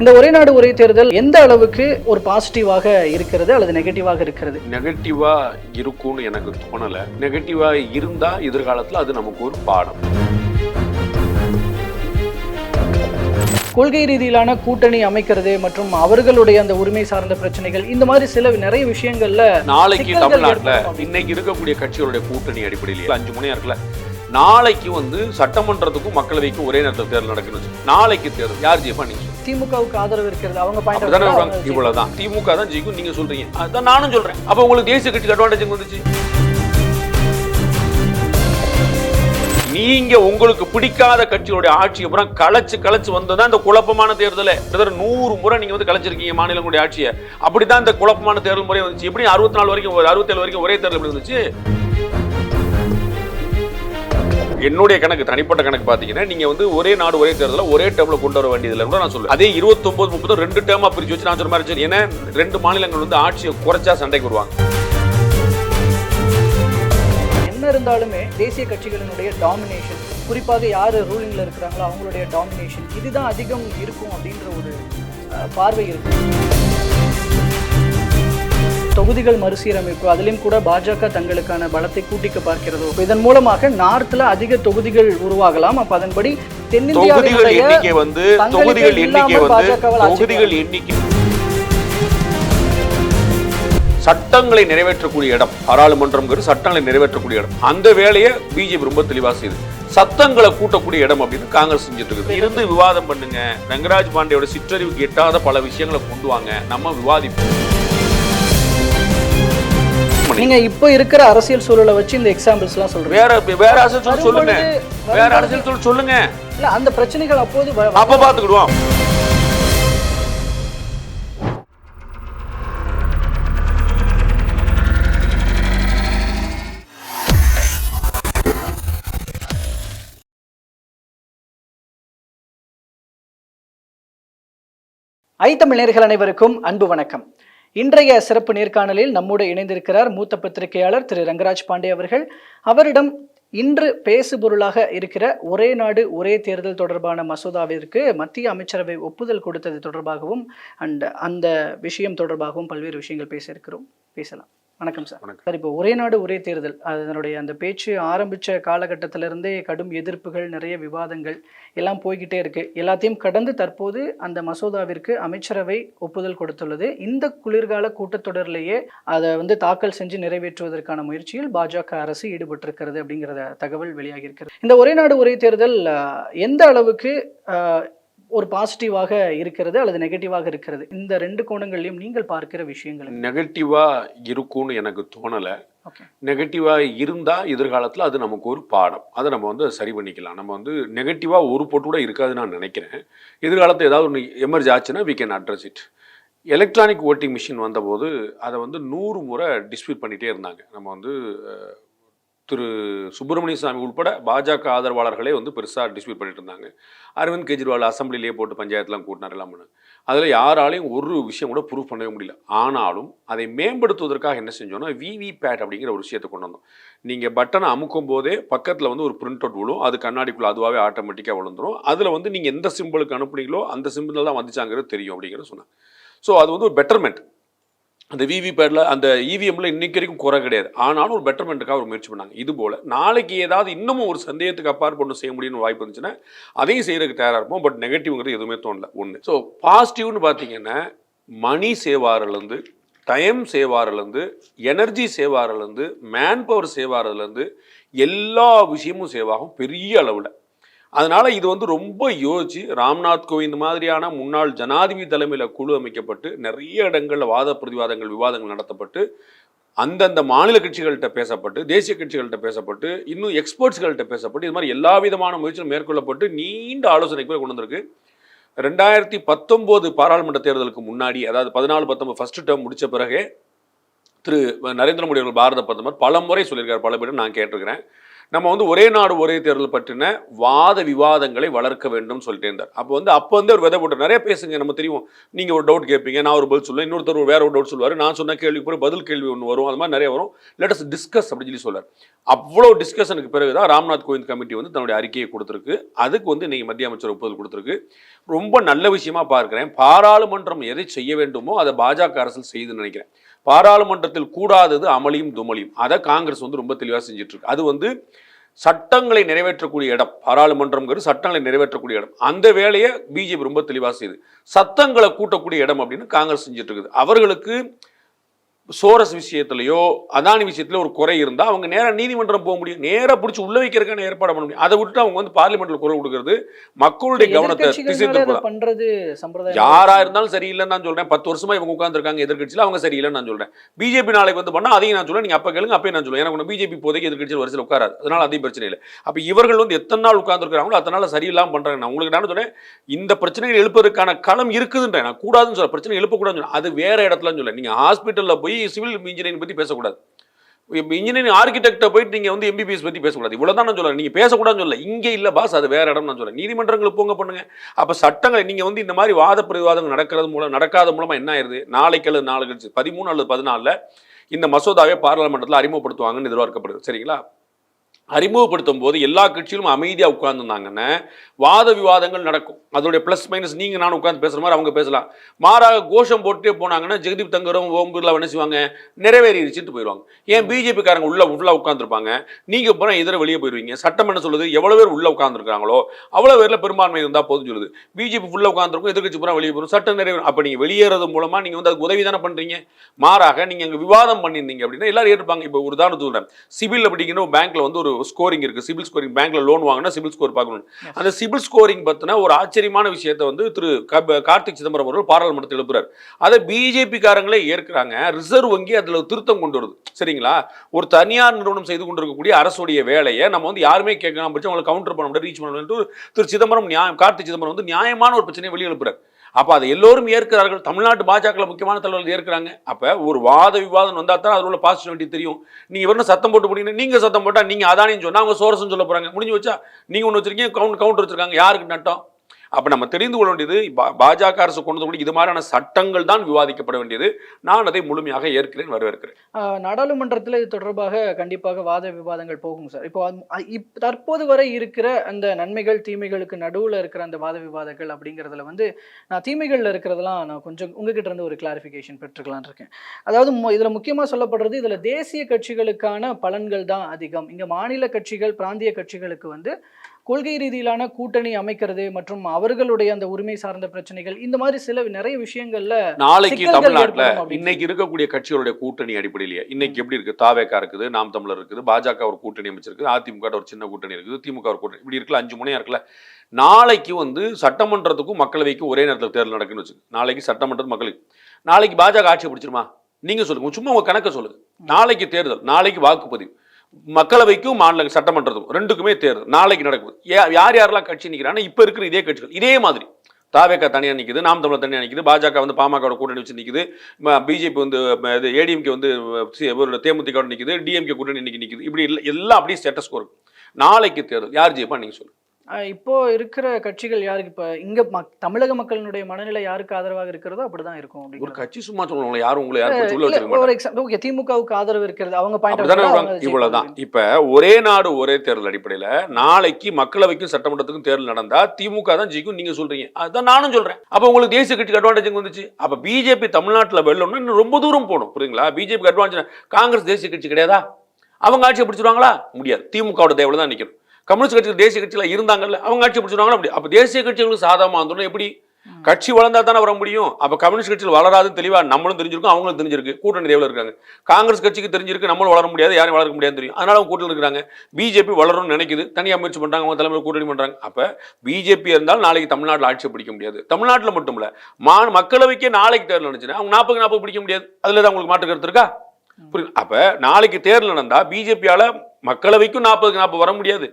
இந்த ஒரே நாடு ஒரே தேர்தல் எந்த அளவுக்கு ஒரு பாசிட்டிவாக இருக்கிறது அல்லது நெகட்டிவாக இருக்கிறது நெகட்டிவா இருக்கும்னு எனக்கு தோணல நெகட்டிவா இருந்தா எதிர்காலத்துல அது நமக்கு ஒரு பாடம் கொள்கை ரீதியிலான கூட்டணி அமைக்கிறது மற்றும் அவர்களுடைய அந்த உரிமை சார்ந்த பிரச்சனைகள் இந்த மாதிரி சில நிறைய விஷயங்கள்ல நாளைக்கு தமிழ்நாட்டுல. இன்னைக்கு இருக்கக்கூடிய கட்சிகளுடைய கூட்டணி அடிப்படையில் அஞ்சு முனையா இருக்குல்ல நாளைக்கு வந்து சட்டமன்றத்துக்கும் மக்களவைக்கும் ஒரே நேரத்தில் தேர்தல் நடக்கணும். நாளைக்கு தேர்தல் யார் ஜெயிப்பா நீங்க திமுகவுக்கு ஆதரவு இருக்கிறது. அவங்க பாயிண்ட் இவ்வளவுதான் திமுக தான் ஜெயிக்கும். நீங்க சொல்றீங்க. அதான் நானும் சொல்றேன். அப்ப உங்களுக்கு தேசிய கட்சிக்கு அட்வான்டேஜ் வந்துச்சு? நீங்க உங்களுக்கு பிடிக்காத கட்சிகளுடைய ஆட்சி அப்புறம் கலைச்சு கலைச்சு வந்ததா இந்த குழப்பமான தேர்தல. கிட்டத்தட்ட நூறு முறை நீங்க வந்து கலைச்சிருக்கீங்க மாநிலங்களுடைய ஆட்சியை. அப்படிதான் இந்த குழப்பமான தேர்தல் முறை வந்துச்சு. எப்படி அறுபத்தி நாலு வரைக்கும் அறுபத்தேழு வரைக்கும் ஒரே தேர்தல் வந்துச்சு? என்னுடைய கணக்கு தனிப்பட்ட கணக்கு பார்த்தீங்கன்னா நீங்க வந்து ஒரே நாடு ஒரே தேர்தல ஒரே டேமில் கொண்டு வர வேண்டியதுல கூட நான் சொல்லுவேன் அதே 29 முப்பது ரெண்டு டேர்மா பிரிச்சு வச்சு நான் சொன்ன மாதிரி ஏன்னா ரெண்டு மாநிலங்கள் வந்து ஆட்சியை குறைச்சா சண்டைக்கு வருவாங்க. என்ன இருந்தாலுமே தேசிய கட்சிகளினுடைய டாமினேஷன் குறிப்பாக யார் ரூலிங்ல இருக்கிறாங்களோ அவங்களுடைய டாமினேஷன் இதுதான் அதிகம் இருக்கும் அப்படின்ற ஒரு பார்வை இருக்கு. தொகுதிகள் மறுசீரமைப்பு அதிலும் கூட பாஜக தங்களுக்கான பலத்தை கூட்டிக்க பார்க்கிறதோ? இதன் மூலமாக நார்த்ல அதிக தொகுதிகள் உருவாகலாம். அப்ப அதன்படி தென்னிந்தியாவினுடைய எண்ணிக்கை வந்து பங்களிப்பே தொகுதிகள் எண்ணிக்கை இல்லாமல் வந்து பாஜகவால் ஆட்சி தொகுதிகள் எண்ணிக்கை. சட்டங்களை நிறைவேற்றக்கூடிய இடம் பாராளுமன்றம்ங்கிறது சட்டங்களை நிறைவேற்றக்கூடிய இடம். அந்த வேலையை பிஜேபி ரொம்ப தெளிவா செய்யுது சத்தங்களை கூட்டக்கூடிய இடம் அப்படின்னு காங்கிரஸ் செஞ்சுட்டு இருக்குது. இருந்து விவாதம் பண்ணுங்க. ரங்கராஜ் பாண்டியோட சிற்றறிவுக்கு எட்டாத பல விஷயங்களை கொண்டு வாங்க. நம்ம விவாதிப்போம். நீங்க இப்போ இருக்கிற அரசியல் சூழலை வச்சு இந்த எக்ஸாம்பிள்ஸ் எல்லாம் சொல்றீங்க. வேற வேற அரசியல் சொல் சொல்லுங்க. வேற அரசியல் சொல் சொல்லுங்க. இல்ல அந்த பிரச்சனைகள் அப்போது அப்ப பாத்துக்கிடுவோம். ஐ தமிழ் நேர்கள் அனைவருக்கும் அன்பு வணக்கம். இன்றைய சிறப்பு நேர்காணலில் நம்மோடு இணைந்திருக்கிறார் மூத்த பத்திரிகையாளர் திரு ரங்கராஜ் பாண்டே அவர்கள். அவரிடம் இன்று பேசுபொருளாக இருக்கிற ஒரே நாடு ஒரே தேர்தல் தொடர்பான மசோதாவிற்கு மத்திய அமைச்சரவை ஒப்புதல் கொடுத்தது தொடர்பாகவும் அண்ட் அந்த விஷயம் தொடர்பாகவும் பல்வேறு விஷயங்கள் பேசியிருக்கிறோம் பேசலாம். வணக்கம் சார். வணக்கம். சார் இப்போ ஒரே நாடு ஒரே தேர்தல். அதனுடைய அந்த பேச்சு ஆரம்பிச்ச காலகட்டத்திலிருந்தே கடும் எதிர்ப்புகள் நிறைய விவாதங்கள் எல்லாம் போய்கிட்டே இருக்கு. எல்லாத்தையும் கடந்து தற்போது அந்த மசோதாவிற்கு அமைச்சரவை ஒப்புதல் கொடுத்துள்ளது. இந்த குளிர்கால கூட்டத்தொடரிலேயே அதை வந்து தாக்கல் செஞ்சு நிறைவேற்றுவதற்கான முயற்சியில் பாஜக அரசு ஈடுபட்டிருக்கிறது அப்படிங்கிற தகவல் வெளியாகி இருக்கிறது இந்த ஒரே நாடு ஒரே தேர்தல் எந்த அளவுக்கு ஒரு பாசிட்டிவாக இருக்கிறது அல்லது நெகட்டிவாக இருக்கிறது. இந்த ரெண்டு கோணங்களையும் நீங்கள் பார்க்கிற விஷயங்கள் என்ன? நெகட்டிவா இருக்கும்னு எனக்கு தோணல. ஓகே நெகட்டிவா இருந்தா எதிர்காலத்துல அது நமக்கு ஒரு பாடம். அதை நம்ம வந்து சரி பண்ணிக்கலாம். நம்ம வந்து நெகட்டிவா ஒரு போட்டு கூட இருக்காதுன்னு நான் நினைக்கிறேன். எதிர்காலத்தில் ஏதாவது ஒன்று எமர்ஜ் ஆச்சுன்னா we can address it electronic voting machine வந்தபோது அதை வந்து நூறு முறை டிஸ்பியூட் பண்ணிட்டே இருந்தாங்க. நம்ம வந்து திரு சுப்பிரமணிய சாமி உட்பட பாஜக ஆதரவாளர்களே வந்து பெருசாக டிஸ்பியூட் பண்ணிட்டு இருந்தாங்க. அரவிந்த் கெஜ்ரிவால் அசம்பிளிலேயே போட்டு பஞ்சாயத்துலாம் கூட்டினார் எல்லாம் அதில் யாராலையும் ஒரு விஷயம் கூட ப்ரூவ் பண்ணவே முடியல. ஆனாலும் அதை மேம்படுத்துவதற்காக என்ன செஞ்சோன்னா விவிபேட் அப்படிங்கிற ஒரு விஷயத்தை கொண்டு வந்தோம். நீங்கள் பட்டனை அமுக்கும் போதே பக்கத்தில் வந்து ஒரு பிரிண்ட் அவுட் விழும். அது கண்ணாடிக்குள்ளே அதுவாகவே ஆட்டோமேட்டிக்காக விழுந்துடும் அதில் வந்து நீங்கள் எந்த சிம்பிளுக்கு அனுப்புனீங்களோ அந்த சிம்பிள் தான் வந்துச்சாங்கிறது தெரியும் அப்படிங்கிறத சொன்னாங்க. ஸோ அது வந்து ஒரு பெட்டர்மெண்ட் அந்த விவிபேட்டில் அந்த இவிஎம்மில் இன்னைக்கு வரைக்கும் குறை கிடையாது. ஆனாலும் ஒரு பெட்டர்மெண்ட்டுக்காக ஒரு முயற்சி பண்ணாங்க. இது போல் நாளைக்கு ஏதாவது இன்னமும் ஒரு சந்தேகத்துக்கு அப்பாற்பட்டு செய்ய முடியும்னு வாய்ப்பு இருந்துச்சுன்னா அதையும் செய்கிறதுக்கு தயாராக இருப்போம். பட் நெகட்டிவ்ங்கிறது எதுவுமே தோணல. ஒன்று ஸோ பாசிட்டிவ்னு பார்த்தீங்கன்னா மணி சேவாரிலேருந்து டைம் சேவாரிலேருந்து எனர்ஜி சேவாரிலேருந்து மேன் பவர் சேவாரிலேருந்து எல்லா விஷயமும் சேவாகும் பெரிய அளவில். அதனால் இது வந்து ரொம்ப யோசிச்சு ராம்நாத் கோவிந்த் மாதிரியான முன்னாள் ஜனாதிபதி தலைமையில் குழு அமைக்கப்பட்டு நிறைய இடங்களில் வாத பிரதிவாதங்கள் விவாதங்கள் நடத்தப்பட்டு அந்தந்த மாநில கட்சிகள்கிட்ட பேசப்பட்டு தேசிய கட்சிகள்கிட்ட பேசப்பட்டு இன்னும் எக்ஸ்பர்ட்ஸ்கள்கிட்ட பேசப்பட்டு இது மாதிரி எல்லா விதமான முயற்சியும் மேற்கொள்ளப்பட்டு நீண்ட ஆலோசனைக்கு போய் கொண்டு வந்திருக்கு. ரெண்டாயிரத்தி பத்தொம்போது பாராளுமன்ற தேர்தலுக்கு முன்னாடி அதாவது பதினாலு பத்தொன்பது ஃபர்ஸ்ட் டேர்ம் முடித்த பிறகு திரு நரேந்திர மோடி அவர்கள் பாரத பிரதமர் பல முறை சொல்லியிருக்கார் பல பேரும் நான் கேட்டிருக்கிறேன். நம்ம வந்து ஒரே நாடு ஒரே தேர்தல் பற்றின வாத விவாதங்களை வளர்க்க வேண்டும் சொல்லிட்டே இருந்தார். அப்போ வந்து அப்போ வந்து ஒரு விதை போட்டு நிறைய பேசுங்க நம்ம தெரியும். நீங்கள் ஒரு டவுட் கேட்பீங்க நான் ஒரு பதில் சொல்லுவேன். இன்னொருத்தர் ஒரு வேற ஒரு டவுட் சொல்லுவார். நான் சொன்ன கேள்வி கூட பதில் கேள்வி ஒன்று வரும். அது மாதிரி நிறைய வரும். லெட்டஸ் டிஸ்கஸ் அப்படின்னு சொல்லி சொல்லார் அவ்வளோ டிஸ்கஷனுக்கு பிறகு தான் ராம்நாத் கோவிந்த் கமிட்டி வந்து தன்னுடைய அறிக்கையை கொடுத்துருக்கு. அதுக்கு வந்து நீங்கள் மத்திய அமைச்சர் ஒப்புதல் கொடுத்துருக்கு. ரொம்ப நல்ல விஷயமா பார்க்குறேன். பாராளுமன்றம் எதை செய்ய வேண்டுமோ அதை பாஜக அரசு செய்யுதுன்னு நினைக்கிறேன். பாராளுமன்றத்தில் கூடாதது அமளியும் துமளியும். அதை காங்கிரஸ் வந்து ரொம்ப தெளிவாக செஞ்சுட்டு இருக்கு அது வந்து சட்டங்களை நிறைவேற்றக்கூடிய இடம். பாராளுமன்றம்ங்கிறது சட்டங்களை நிறைவேற்றக்கூடிய இடம். அந்த வேலையை பிஜேபி ரொம்ப தெளிவாக செய்யுது சத்தங்களை கூட்டக்கூடிய இடம் அப்படின்னு காங்கிரஸ் செஞ்சுட்டு இருக்குது அவர்களுக்கு சோரஸ் விஷயத்திலையோ அதானி விஷயத்துல ஒரு குறை இருந்தால் அவங்க நேராக நீதிமன்றம் போக முடியும். நேராக பிடிச்சி உள்ள வைக்கிறதுக்கான ஏற்பாடு பண்ண முடியும். அதை விட்டு அவங்க வந்து பார்லிமெண்ட்ல குரல் கொடுக்கறது மக்களுடைய கவனத்தை திசை அதை பண்றது யாரா இருந்தாலும் சரியில்லைன்னு நான் சொல்றேன். பத்து வருஷமா இவங்க உட்காந்துருக்காங்க எதிர்க்கட்சியில் அவங்க சரியில்லைன்னு நான் சொல்றேன். பிஜேபி நாளைக்கு வந்து பண்ணா அதையும் நான் சொல்றேன். நீங்க அப்ப கேளுங்க அப்பயே நான் சொல்லுவேன் எனக்கு பிஜேபி இப்போதைக்கு எதிர்க்கட்சியில் வரிசையில் உட்காராது. அதனால அதையும் பிரச்சனை இல்லை. அப்ப இவர்கள் வந்து எத்தனை நாள் உட்கார்ந்துருக்காங்களோ அத்தனை நாள் சரியில்லாம பண்றாங்க. நான் உங்களுக்கு நான் சொல்றேன்? இந்த பிரச்சனைகள் எழுப்பதற்கான களம் இருக்குதுன்றேன். நான் கூடாதுன்னு சொல்ல பிரச்சனை எழுப்பக்கூடாதுன்னு சொல்ல அது வேற இடத்துல சொல்ல நீங்க ஹாஸ்பிட்டல்ல போய் சிவில் இன்ஜினியரிங் பத்தி பேசக்கூடாது. இன்ஜினியரிங் ஆர்கிடெக்டை போயிட்டு நீங்க வந்து எம்பிபிஎஸ் பத்தி பேசக்கூடாது. இவ்வளவுதான் நான் சொல்றேன். நீங்க பேசக்கூடாதுன்னு சொல்ல இங்க இல்ல பாஸ் அது வேற இடம் நான் சொல்ல நீதிமன்றங்களுக்கு போங்க பண்ணுங்க. அப்ப சட்டங்களை நீங்க வந்து இந்த மாதிரி வாத பிரதிவாதங்கள் நடக்கிறது மூலம் நடக்காத மூலமா என்ன ஆயிருது? நாளைக்கு அல்லது நாலு கழிச்சு பதிமூணு அல்லது பதினாலுல இந்த மசோதாவை பாராளுமன்றத்தில் அறிமுகப்படுத்துவாங்கன்னு எதிர்பார்க்கப்படுது. சரிங்களா? அறிமுகப்படுத்தும் போது எல்லா கட்சியிலும் அமைதியாக உட்கார்ந்துருந்தாங்கன்னா வாத விவாதங்கள் நடக்கும். அதோடைய ப்ளஸ் மைனஸ் நீங்கள் நான் உட்காந்து பேசுகிற மாதிரி அவங்க பேசலாம். மாறாக கோஷம் போட்டுட்டே போனாங்கன்னா ஜெகதீப் தங்கரும் ஓம் பிர்லா என்ன செய்வாங்க? நிறைவேறிடுச்சுட்டு போயிடுவாங்க. ஏன் பிஜேபிக்காரங்க உள்ளே உள்ளே உட்காந்துருப்பாங்க நீங்கள் போனால் எதிர வெளியே போயிடுவீங்க சட்டம் என்ன சொல்லுது? எவ்வளோ பேர் உள்ளே உட்காந்துருக்காங்களோ அவ்வளோ பேரில் பெரும்பான்மை இருந்தால் போதும் சொல்லுது. பிஜேபி ஃபுல்லாக உட்காந்துருக்கும் எதிர்க்கட்சி பூரா வெளியே போயிடும் சட்டம் நிறைவேறும். அப்போ நீங்கள் வெளியேறது மூலமாக நீங்கள் வந்து அதுக்கு உதவி தானே பண்ணுறீங்க மாறாக நீங்கள் அங்கே விவாதம் பண்ணியிருந்தீங்க அப்படின்னா எல்லாரும் ஏற்றுப்பாங்க. இப்போ ஒரு உதாரணத்துக்கு சிவில் சிபில் அப்படிங்கிற வந்து ஒரு ஸ்கோரிங் இருக்கு. சிபில் ஸ்கோரிங் பேங்க்ல லோன் வாங்கினா சிபில் ஸ்கோர் பார்க்கணும். அந்த சிபில் ஸ்கோரிங் பத்தின ஒரு ஆச்சரியமான விஷயத்தை வந்து திரு கார்த்திக் சிதம்பரம் அவர்கள் பாராளுமன்றத்தில் எழுப்புறாரு. அதை பிஜேபி காரங்களே ஏற்கிறாங்க. ரிசர்வ் வங்கி அதுல திருத்தம் கொண்டு வருது. சரிங்களா? ஒரு தனியார் நிறுவனம் செய்து கொண்டிருக்கக்கூடிய அரசுடைய வேலையை நம்ம வந்து யாருமே கேட்காம பட்சம் அவங்களை கவுண்டர் பண்ண முடியாது ரீச் பண்ண முடியாது. திரு சிதம்பரம் நியாயம் கார்த்திக் சிதம்பரம் வந்து நியாயமான ஒரு பிரச்சனையை வெளியே எழுப்புறாரு. அப்போ அதை எல்லோரும் ஏற்கிறார்கள். தமிழ்நாட்டு பாஜகவில் முக்கியமான தலைவர்கள் ஏற்கிறாங்க. அப்போ ஒரு வாத விவாதம் வந்தா தான் அதில் உள்ள பாசிட்டிவிட்டி தெரியும். நீங்கள் இவரும் சத்தம் போட்டு போனீங்கன்னா நீங்கள் சத்தம் போட்டால் நீங்கள் அதானின்னு சொன்னால் அவங்க சோரசம் சொல்ல போகிறாங்க முடிஞ்சு வச்சா நீங்கள் ஒன்று வச்சிருக்கீங்க கவுண்ட் கவுண்டர் வச்சிருக்காங்க. யாருக்கு நட்டம்? அப்போ நம்ம தெரிந்து கொள்ள வேண்டியது பா- பாஜக அரசு கொண்டு வந்து இது மாதிரியான சட்டங்கள் தான் விவாதிக்கப்பட வேண்டியது. நான் அதை முழுமையாக ஏற்கிறேன் வரவேற்கிறேன். நாடாளுமன்றத்தில் இது தொடர்பாக கண்டிப்பாக வாத விவாதங்கள் போகும் சார். இப்போ தற்போது வரை இருக்கிற அந்த நன்மைகள் தீமைகளுக்கு நடுவில் இருக்கிற அந்த வாத விவாதங்கள் அப்படிங்கிறதுல வந்து நான் தீமைகளில் இருக்கிறதெல்லாம் நான் கொஞ்சம் உங்ககிட்ட இருந்து ஒரு கிளாரிஃபிகேஷன் பெற்றுக்கலாம் இருக்கேன். அதாவது இதில் முக்கியமாக சொல்லப்படுறது இதில் தேசிய கட்சிகளுக்கான பலன்கள் தான் அதிகம். இங்கே மாநில கட்சிகள் பிராந்திய கட்சிகளுக்கு வந்து கொள்கை ரீதியிலான கூட்டணி அமைக்கிறது மற்றும் அவர்களுடைய அந்த உரிமை சார்ந்த பிரச்சனைகள் இந்த மாதிரி சில நிறைய விஷயங்கள்ல நாளைக்கு தமிழ்நாட்டுல இன்னைக்கு இருக்கக்கூடிய கட்சிகளுடைய கூட்டணி அடிப்படையிலேயே இன்னைக்கு எப்படி இருக்கு? தாவேக்கா இருக்குது நாம் தமிழர் இருக்குது பாஜக ஒரு கூட்டணி அமைச்சிருக்கு அதிமுக ஒரு சின்ன கூட்டணி இருக்குது திமுக ஒரு கூட்டணி இப்படி இருக்குல்ல அஞ்சு முனையா இருக்குல்ல. நாளைக்கு வந்து சட்டமன்றத்துக்கும் மக்களவைக்கும் ஒரே நேரத்தில் தேர்தல் நடக்குன்னு வச்சுக்கு நாளைக்கு சட்டமன்றம் மக்களுக்கு நாளைக்கு பாஜக ஆட்சி பிடிச்சிருமா? நீங்க சொல்லுங்க சும்மா உங்க கணக்கை சொல்லுங்க. நாளைக்கு தேர்தல் நாளைக்கு வாக்குப்பதிவு. மக்களவைக்கும் மாநில சட்டமன்றத்துக்கும் ரெண்டுக்குமே தேர்தல் நாளைக்கு நடக்குது. யார் யாரெல்லாம் கட்சி நிற்கிறாங்கன்னா இப்போ இருக்கிற இதே கட்சிகள். இதே மாதிரி. தாவேக்கா தனியாக நிற்குது நாம் தமிழர் தனியாக நிற்குது பாஜக வந்து பாமகவோட கூட்டணி வச்சு நிற்குது பிஜேபி வந்து இது ஏடிஎம்கே வந்து ஒரு தேமுதிகோட நிற்குது டிஎம்கே கூட்டணி இன்னைக்கு நிற்குது இப்படி இல்லை எல்லாம் அப்படியே ஸ்டேட்டஸ் இருக்கு. நாளைக்கு தேர்தல். யார் ஜெயிப்பா நீங்க சொல்லுங்கள் இப்போ இருக்கிற கட்சிகள் யாருக்கு இப்ப இங்க மக்- தமிழக மக்களினுடைய மனநிலை யாருக்கு ஆதரவாக இருக்கிறதோ அப்படிதான் இருக்கும் ஒரு. கட்சி சும்மா சொல்லுவாங்க யாரும் உங்களை யாரும் உள்ள வச்சிருக்க ஒரு எக்ஸாம்பிள் ஓகே திமுகவுக்கு ஆதரவு இருக்கிறது அவங்க பாயிண்ட் இவ்வளவுதான். இப்ப ஒரே நாடு ஒரே தேர்தல் அடிப்படையில நாளைக்கு மக்களவைக்கும் சட்டமன்றத்துக்கும் தேர்தல் நடந்தா திமுக தான் ஜெயிக்கும் நீங்க சொல்றீங்க. அதுதான் நானும் சொல்றேன். அப்ப உங்களுக்கு தேசிய கட்சிக்கு அட்வான்டேஜ் வந்துச்சு? அப்ப பிஜேபி தமிழ்நாட்டுல வெல்லணும்னா இன்னும் ரொம்ப தூரம் போகணும். புரியுங்களா பிஜேபிக்கு அட்வான்டேஜ் காங்கிரஸ் தேசிய கட்சி கிடையாதா? அவங்க ஆட்சியை பிடிச்சிருவாங்களா? முடியாது. திமுகவோட தேவையில தான் நிக்கணும். கம்யூனிஸ்ட் கட்சி தேசிய கட்சியில இருந்தாங்கல்ல அவங்க ஆட்சி பிடிச்சிருவாங்களா அப்படி? அப்ப தேசிய கட்சிகளுக்கு சாதகமா வந்துடும் எப்படி? கட்சி வளர்ந்தா தானே வர முடியும். அப்ப கம்யூனிஸ்ட் கட்சியில் வளராதுன்னு தெளிவா நம்மளும் தெரிஞ்சிருக்கும் அவங்களும் தெரிஞ்சிருக்கு. கூட்டணி தேவையில் இருக்காங்க. காங்கிரஸ் கட்சிக்கு தெரிஞ்சிருக்கு நம்மளும் வளர முடியாது யாரும் வளர்க்க முடியாதுன்னு தெரியும். அதனால அவங்க கூட்டத்தில் இருக்கிறாங்க. பிஜேபி வளரும்னு நினைக்குது. தனியா முயற்சி பண்றாங்க அவங்க தலைமையில் கூட்டணி பண்றாங்க. அப்ப பிஜேபி இருந்தால் நாளைக்கு தமிழ்நாட்டில் ஆட்சி பிடிக்க முடியாது. தமிழ்நாட்டில் மட்டும் இல்ல மா மக்களவைக்கே நாளைக்கு தேர்தல் நடந்துச்சுன்னா அவங்க நாற்பது நாற்பது பிடிக்க முடியாது. அதுல தான் உங்களுக்கு மாற்று கருத்து இருக்கா? புரியுது. அப்ப நாளைக்கு தேர்தல் நடந்தா பிஜேபியால மக்களவைக்கும் நாற்பதுக்கு நாற்பது வர முடியாது.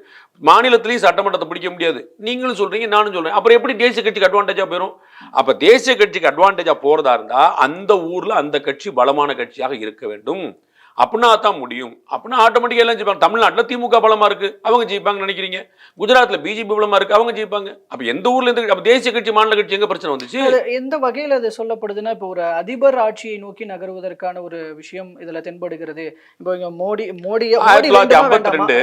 மாநிலத்திலையும் சட்டமன்றத்தை பிடிக்க முடியாது. நீங்களும் சொல்றீங்க நானும் சொல்றேன். அப்புறம் எப்படி தேசிய கட்சிக்கு அட்வான்டேஜா போயிடும் அப்ப தேசிய கட்சிக்கு அட்வான்டேஜா போறதா இருந்தா அந்த ஊர்ல அந்த கட்சி பலமான கட்சியாக இருக்க வேண்டும். அப்படின்னா தான் முடியும். அப்படின்னா ஆட்டோமேட்டிக்காக எல்லாம் ஜெயிப்பாங்க. தமிழ்நாட்டில் திமுக பலமா இருக்கு. அவங்க ஜெயிப்பாங்க நினைக்கிறீங்க? குஜராத்தில் பிஜேபி பலமா இருக்கு. அவங்க ஜெயிப்பாங்க. அப்ப எந்த ஊர்ல இருந்து அப்ப தேசிய கட்சி மாநில கட்சி எங்க பிரச்சனை வந்துச்சு? எந்த வகையில் அது சொல்லப்படுதுன்னா இப்போ ஒரு அதிபர் ஆட்சியை நோக்கி நகருவதற்கான ஒரு விஷயம் இதுல தென்படுகிறது. இப்போ இங்க மோடி மோடி ஆயிரத்தி தொள்ளாயிரத்தி ஐம்பத்தி? ரெண்டு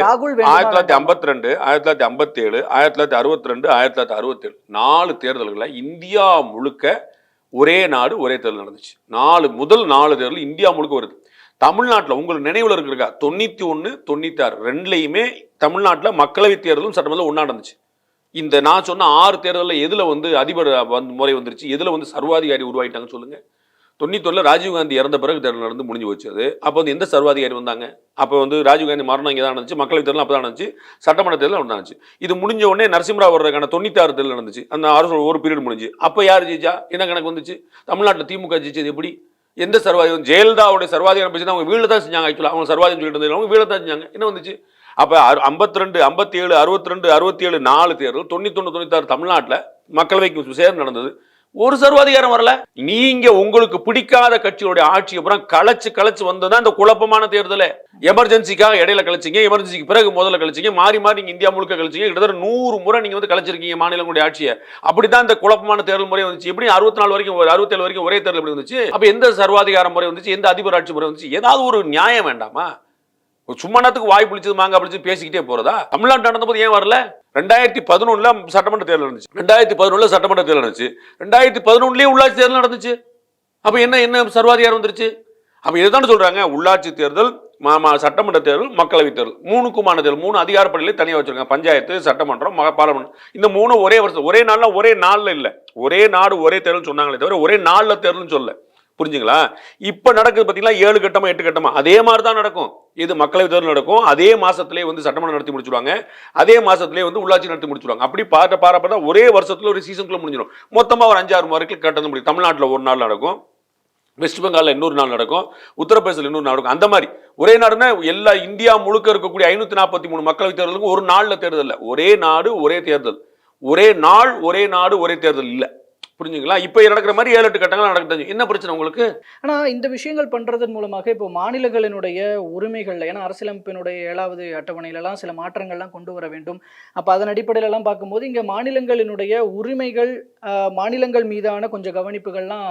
ஆயிரத்தி தொள்ளாயிரத்தி ஐம்பத்தி ரெண்டு ஆயிரத்தி தொள்ளாயிரத்தி ஐம்பத்தி ஏழு ஆயிரத்தி தொள்ளாயிரத்தி அறுபத்தி ரெண்டு ஆயிரத்தி தொள்ளாயிரத்தி அறுபத்தி ஏழு நாலு தேர்தல்களை இந்தியா முழுக்க ஒரே நாடு ஒரே தேர்தல் நடந்துச்சு. நாலு முதல் நாலு தேர்தல் இந்தியா முழுக்க வருது தமிழ்நாட்டில் உங்களுக்கு நினைவில் இருக்கிறக்கா தொண்ணூற்றி ஒன்று தொண்ணூற்றி ஆறு ரெண்டுலேயுமே தமிழ்நாட்டில் மக்களவை தேர்தலும் சட்டமன்றம் ஒன்றா நடந்துச்சு. இந்த நான் சொன்ன ஆறு தேர்தலில் எதில் வந்து அதிபர் வந்து முறை வந்துருச்சு? எதில் வந்து சர்வாதிகாரி உருவாகிட்டாங்கன்னு சொல்லுங்கள் தொண்ணூத்தொன்னில் ராஜீவ்காந்தி இறந்த பிறகு தேர்தல் நடந்து முடிஞ்சு போச்சு அது. அப்போ வந்து எந்த சர்வாதிகாரி வந்தாங்க? அப்போ வந்து ராஜீவ்காந்தி மரணம் இங்கே தான் நடந்துச்சு. மக்களவை தேர்தல் அப்போ தான் நடந்துச்சு. சட்டமன்ற தேர்தல் அப்படி நடந்துச்சு. இது முடிஞ்ச உடனே நரசிம்மராவ் வர்றதுக்கான தொண்ணூத்தாறு தேர்தல் நடந்துச்சு. அந்த அரசு ஒரு பீரியட் முடிஞ்சு. அப்போ யார் ஜெயிச்சா? என்ன கணக்கு வந்துச்சு? தமிழ்நாட்டில் திமுக ஜெயிச்சது எப்படி? எந்த சர்வாதிகாரம்? ஜெயலலிதாவுடைய சர்வாதிகாரம் பேசி அவங்க வீட்டில் தான் செஞ்சாங்க ஆக்சுவலாக அவங்க சர்வாதிகாரம் சொல்லிட்டு இருந்தாங்க அவங்க வீட்டில் தான் செஞ்சாங்க. என்ன வந்துச்சு? அப்போ ஐம்பத்தி ரெண்டு ஐம்பத்தி ஏழு அறுபத்தி ரெண்டு அறுபத்தி ஏழு நாலு தேர்தல் தொண்ணூத்தொன்று தொண்ணூத்தாறு தமிழ்நாட்டில் மக்களவைக்கு சேர்ந்து நடந்தது. ஒரு சர்வாதிகாரம் வரல. நீங்க உங்களுக்கு பிடிக்காத கட்சிகளுடைய ஆட்சி அப்புறம் களைச்சு களைச்சு வந்ததுதான் இந்த குழப்பமான தேர்தல். எமர்ஜென்சிக்காக இடையில கழிச்சிங்க எமர்ஜென்சிக்கு பிறகு முதல்ல கழிச்சிங்க மாறி மாறி நீங்க இந்தியா முழுக்க கழிச்சிங்க கிட்டத்தட்ட நூறு முறை நீங்க வந்து கழிச்சிருக்கீங்க மாநிலங்களுடைய ஆட்சியை. அப்படிதான் இந்த குழப்பமான தேர்தல் முறை வந்துச்சு. எப்படி அறுபத்தி நாலு வரைக்கும் அறுபத்தேழு வரைக்கும் ஒரே தேர்தல் எப்படி வந்துச்சு? அப்ப எந்த சர்வாதிகார முறை வந்துச்சு? எந்த அதிபர் ஆட்சி முறை வந்துச்சு? ஏதாவது ஒரு நியாயம் வேண்டாமா? சும்மா நேரத்துக்கு வாய் பிடிச்சது மாங்காய் பிடிச்சது பேசிக்கிட்டே போறதா? தமிழ்நாட்டு நடந்தபோது ஏன் வரல? ரெண்டாயிரத்தி பதினொன்னுல சட்டமன்ற தேர்தல் நடந்துச்சு. ரெண்டாயிரத்தி பதினொன்றில் சட்டமன்ற தேர்தல் நடந்துச்சு. ரெண்டாயிரத்தி பதினொன்னுலயே உள்ளாட்சி தேர்தல் நடந்துச்சு. அப்போ என்ன என்ன சர்வாதிகாரம் வந்துருச்சு? அப்போ இதுதான் சொல்றாங்க உள்ளாட்சி தேர்தல் சட்டமன்ற தேர்தல் மக்களவை தேர்தல். மூணுக்குமான தேர்தல் மூணு அதிகாரப்படியிலே தனியாக வச்சிருக்காங்க. பஞ்சாயத்து சட்டமன்றம் பாராளுமன்றம் இந்த மூணு ஒரே வருஷம் ஒரே நாளில் ஒரே நாளில் இல்லை. ஒரே நாடு ஒரே தேர்தல் சொன்னாங்களே தவிர ஒரே நாளில் தேர்தல்னு சொல்ல புரிஞ்சுங்களா? இப்போ நடக்குது பார்த்தீங்களா ஏழு கட்டமா எட்டு கட்டமா. அதே மாதிரி தான் நடக்கும். இது மக்களவை தேர்தல் நடக்கும். அதே மாசத்திலே வந்து சட்டமன்றம் நடத்தி முடிச்சுடுவாங்க அதே மாசத்திலே வந்து உள்ளாட்சி நடத்தி முடிச்சுடுவாங்க அப்படி பார்த்த பாரப்பட ஒரே வருஷத்துல ஒரு சீசனுக்குள்ள முடிஞ்சிடும். மொத்தமாக ஒரு அஞ்சாறு வரைக்கும் கட்டணம் முடியும். தமிழ்நாட்டில் ஒரு நாள் நடக்கும். வெஸ்ட் பெங்காலில் இன்னொரு நாள் நடக்கும். உத்தரப்பிரதேசத்தில் இன்னொரு நாள் நடக்கும். அந்த மாதிரி. ஒரே நாடுனா எல்லா இந்தியா முழுக்க இருக்கக்கூடிய ஐநூற்றி நாற்பத்தி மூணு மக்களவைத் தேர்தலுக்கும் ஒரு நாளில் தேர்தல் இல்லை. ஒரே நாடு ஒரே தேர்தல். ஒரே நாள் ஒரே நாடு ஒரே தேர்தல் இல்லை. புரிஞ்சுங்களா இப்போ நடக்கிற மாதிரி ஏழு எட்டு கட்டங்கள் நடக்குது. என்ன பிரச்சனை உங்களுக்கு? ஆனா இந்த விஷயங்கள் பண்றதன் மூலமாக இப்போ மாநிலங்களினுடைய உரிமைகள்ல ஏன்னா அரசியலமைப்பினுடைய ஏழாவது அட்டவணையில எல்லாம் சில மாற்றங்கள்லாம் கொண்டு வர வேண்டும். அப்ப அதன் அடிப்படையில எல்லாம் பார்க்கும்போது இங்க மாநிலங்களினுடைய உரிமைகள் மாநிலங்கள் மீதான கொஞ்சம் கவனிப்புகள்லாம்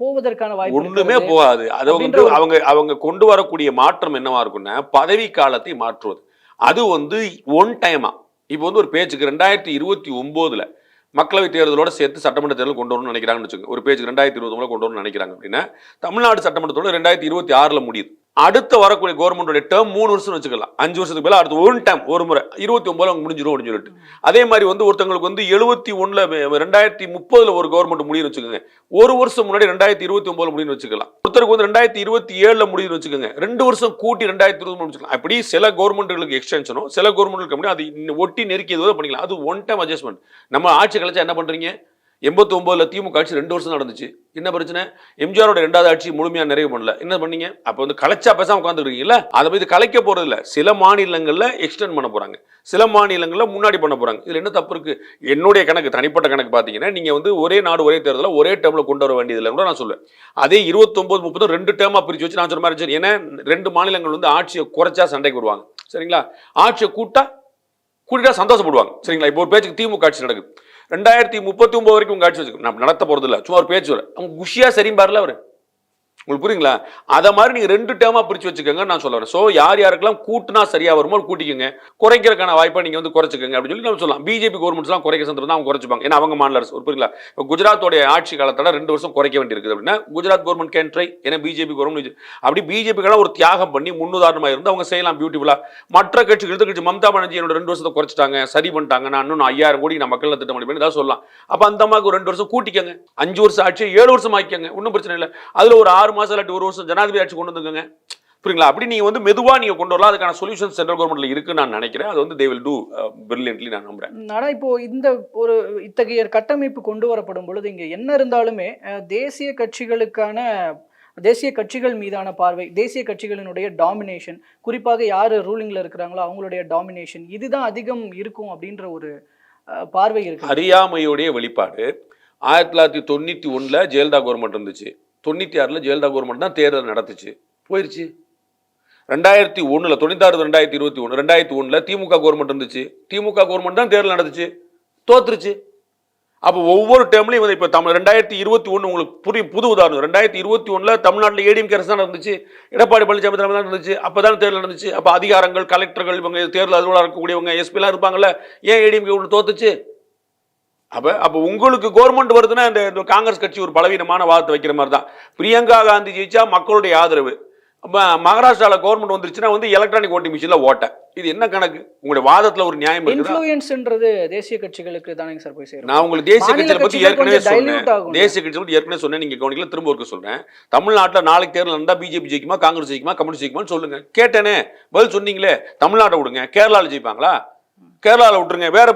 போவதற்கான வாய்ப்பு ஒண்ணுமே இருக்கிறது. போகாது. அது வந்து அவங்க அவங்க கொண்டு வரக்கூடிய மாற்றம் என்னவா இருக்கும்னா பதவி காலத்தை மாற்றுவது. அது வந்து ஒன் டைமா இப்போ வந்து ஒரு பேச்சுக்கு ரெண்டாயிரத்தி இருபத்தி ஒன்பதுல மக்களவை தேர்தலோட சேர்த்து சட்டமன்ற தேர்தல் கொண்டு வரணும்னு நினைக்கிறாங்கன்னு வச்சுக்கோங்க. ஒரு பேஜ் ரெண்டாயிரத்தி இருபத்தி கொண்டு வரணும்னு நினைக்கிறாங்க அப்படின்னா தமிழ்நாடு சட்டமன்றத்தோட ரெண்டாயிரத்தி இருபத்தி ஆறுல முடியுது. அடுத்த வரக்கூடிய கவர்மெண்டோட டேர்ம் மூணு வருஷம் வச்சுக்கலாம். அஞ்சு வருஷத்துக்கு மேலே அடுத்து ஒரு டைம் ஒரு முறை. இருபத்தி ஒன்பதுல அவங்க முடிஞ்சிடும் அப்படின்னு சொல்லிட்டு. அதே மாதிரி வந்து ஒருத்தங்களுக்கு வந்து எழுபத்தி ஒன்றில் ரெண்டாயிரத்தி முப்பதுல ஒரு கவர்மெண்ட் முடியும்னு வச்சுக்கோங்க. ஒரு வருஷம் முன்னாடி ரெண்டாயிரத்தி இருபத்தி ஒன்பதுல முடியும்னு வச்சுக்கலாம். ஒருத்தருக்கு வந்து ரெண்டாயிரத்தி இருபத்தி ஏழுல முடியும்னு வச்சுக்கோங்க. ரெண்டு வருஷம் கூட்டி ரெண்டாயிரத்தி இருபது வச்சுக்கலாம். அப்படி சில கவர்மெண்ட்டுகளுக்கு எக்ஸ்டென்ஷனும் சில கவர்மெண்ட்டுக்கு அப்படி அது ஒட்டி நெருக்கி பண்ணிக்கலாம். அது ஒன் டைம் அட்ஜஸ்ட்மெண்ட் நம்ம ஆட்சி கழிச்சா என்ன பண்றீங்க? எண்பத்தி ஒன்பதுல திமுக ஆட்சி ரெண்டு வருஷம் நடந்துச்சு. என்ன பிரச்சனை? எம்ஜிஆரோட ரெண்டாவது ஆட்சி முழுமையாக நிறைவு பண்ணல. என்ன பண்ணீங்க? அப்போ வந்து கலைச்சா பேசாம உட்காந்துருக்கீங்கல்ல அதை போய் கலைக்க போறது இல்லை சில மாநிலங்களில் எக்ஸ்டெண்ட் பண்ண போறாங்க. சில மாநிலங்களில் முன்னாடி பண்ண போறாங்க. இதில் என்ன தப்பு இருக்கு? என்னுடைய கணக்கு தனிப்பட்ட கணக்கு பார்த்தீங்கன்னா நீங்கள் வந்து ஒரே நாடு ஒரே தேர்தலில் ஒரே டேமில் கொண்டு வர வேண்டியதில்லை கூட நான் சொல்லுவேன். அதே இருபத்தொம்போது முப்பது ரெண்டு டேமாக பிரிச்சு வச்சு நான் சொன்ன மாதிரி ஏன்னா ரெண்டு மாநிலங்கள் வந்து ஆட்சியை குறைச்சா சண்டைக்கு வருவாங்க. சரிங்களா? ஆட்சியை கூட்டா கூட்டிட்டா சந்தோஷப்படுவாங்க. சரிங்களா? இப்போ ஒரு பேச்சுக்கு திமுக ஆட்சி நடக்குது. ரெண்டாயிரத்தி முப்பத்தி ஒன்பது வரைக்கும் காட்சி ஆட்சி வச்சுக்கணும் நான் நடத்த போறது இல்ல சும்மா ஒரு பேச்சு வர அவங்க குஷியா சரிம்பார்ல அவரு. உங்களுக்கு புரியுங்களா? அதை மாதிரி நீங்கள் ரெண்டு டேமாக பிரித்து வச்சுக்கோங்க நான் சொல்ல வரேன். ஸோ யார் யாருக்கெல்லாம் கூட்டினா சரியாக வருமோ கூட்டிக்கோங்க. குறைக்கிறதுக்கான வாய்ப்பை நீங்கள் வந்து குறைச்சிக்கோங்க அப்படின்னு சொல்லி நம்ம சொல்லலாம். பிஜேபி கவர்மெண்ட்ஸ்லாம் குறைக்க சந்தர்ப்பம் அவங்க குறைச்சிப்பாங்க. ஏன்னா அவங்க மாநில அரசு. ஒரு புரியுங்களா? இப்போ குஜராத்தோடைய ஆட்சி காலத்தோட ரெண்டு வருஷம் குறைக்க வேண்டியிருக்குது அப்படின்னா குஜராத் கவர்மெண்ட் கேன் ட்ரை ஏன்னா பிஜேபி கவர்மெண்ட் அப்படி பிஜேபிக்கெல்லாம் ஒரு தியாகம் பண்ணி முன்னுதாரணமாக இருந்து அவங்க செய்யலாம் பியூட்டிஃபுல்லாக மற்ற கட்சிகள் எதிர்க்கட்சி மம்தா பானர்ஜி என்னோட ரெண்டு வருஷத்தை குறைச்சிட்டாங்க சரி பண்ணிட்டாங்க. நான் இன்னும் ஐயாயிரம் கோடி நான் மக்கள் திட்டம் பண்ணி ஏதாவது சொல்லலாம். அப்போ அந்த மாதிரி ஒரு ரெண்டு வருஷம் கூட்டிக்கங்க. அஞ்சு வருஷம் ஆட்சி ஏழு வருஷம் ஆக்கிக்கங்க. ஒன்றும் பிரச்சனை இல்லை. அதில் ஒரு ஆறு மாசம் இல்லாட்டி ஒரு வருஷம் ஜனாதிபதி ஆட்சி கொண்டு வந்துக்கங்க புரியுங்களா? அப்படி நீங்க வந்து மெதுவா நீங்க கொண்டு வரலாம். அதுக்கான சொல்யூஷன் சென்ட்ரல் கவர்மெண்ட்ல இருக்குன்னு நான் நினைக்கிறேன். அது வந்து தே வில் டூ பிரில்லியன்ட்லி நான் நம்புறேன். ஆனா இப்போ இந்த ஒரு இத்தகைய கட்டமைப்பு கொண்டு வரப்படும் பொழுது இங்க என்ன இருந்தாலுமே தேசிய கட்சிகளுக்கான தேசிய கட்சிகள் மீதான பார்வை தேசிய கட்சிகளினுடைய டாமினேஷன் குறிப்பாக யார் ரூலிங்ல இருக்கிறாங்களோ அவங்களுடைய டாமினேஷன் இதுதான் அதிகம் இருக்கும் அப்படின்ற ஒரு பார்வை இருக்கு. அறியாமையுடைய வெளிப்பாடு. ஆயிரத்தி தொள்ளாயிரத்தி தொண்ணூத்தி ஒண்ணுல ஜெயலலிதா கவர்மெண்ட் இருந்துச்சு தொண்ணூற்றி ஆறுல ஜெயலலிதா கவர்மெண்ட் தான் தேர்தல் நடத்துச்சு போயிடுச்சு ரெண்டாயிரத்தி ஒன்றில் தொண்ணூத்தாறு ரெண்டாயிரத்தி இருபத்தி ஒன்று ரெண்டாயிரத்தி ஒன்றில் திமுக கவர்மெண்ட் இருந்துச்சு. திமுக கவர்மெண்ட் தான் தேர்தல் நடந்துச்சு. தோத்துருச்சு. அப்போ ஒவ்வொரு டேர்ம்லையும் வந்து இப்போ தமிழ் ரெண்டாயிரத்தி இருபத்தி ஒன்று உங்களுக்கு புரிய புது உதாரணம். ரெண்டாயிரத்தி இருபத்தி ஒன்றில் தமிழ்நாட்டில் ஏடிஎம்கே அரசு தான் இருந்துச்சு எடப்பாடி பழனிசாமி தலைமை தான் இருந்துச்சு அப்போ தான் தேர்தல் நடந்துச்சு. அப்போ அதிகாரங்கள் கலெக்டர்கள் இவங்க தேர்தல் அலுவலர் இருக்கக்கூடியவங்க எஸ்பிலாம் இருப்பாங்கல்ல ஏன் ஏடிஎம்கே ஒன்று தோத்துச்சு? அப்போ அப்போ உங்களுக்கு கவர்மெண்ட் வருதுன்னா இந்த காங்கிரஸ் கட்சி ஒரு பலவீனமான வாதத்தை வைக்கிற மாதிரி தான். பிரியங்கா காந்தி ஜெயிச்சா மக்களுடைய ஆதரவு. அப்போ மகாராஷ்டிராவில் கவர்மெண்ட் வந்துருச்சுன்னா வந்து எலக்ட்ரானிக் ஓட்டிங் மிஷினில் ஓட்ட. இது என்ன கணக்கு? உங்களுடைய வாதத்தில் ஒரு நியாயம் இன்ஃப்ளூயன்ஸ்ன்றது தேசிய கட்சிகளுக்கு தானேங்க சார் போய் சேரும். நான் உங்களுக்கு தேசிய கட்சிகளை கட்சிகள் ஏற்கனவே சொன்னேன். தேசிய கட்சிகளை பத்தி ஏற்கனவே சொன்னேன். நீங்க கவனிக்கல திரும்ப ஒருக்க சொல்றேன். தமிழ்நாட்டுல நாளைக்கு தேர்தல் நடந்தா பிஜேபி ஜெயிக்குமா காங்கிரஸ் ஜெயிக்குமா கம்யூனிஸ்ட் ஜெயிக்குமான்னு சொல்லுங்க. கேட்டேனே. பதில் சொன்னீங்களே. தமிழ்நாட்டை விடுங்க. கேரளால ஜெயிப்பாங்களா? கேரளால விட்டுருங்க. வேற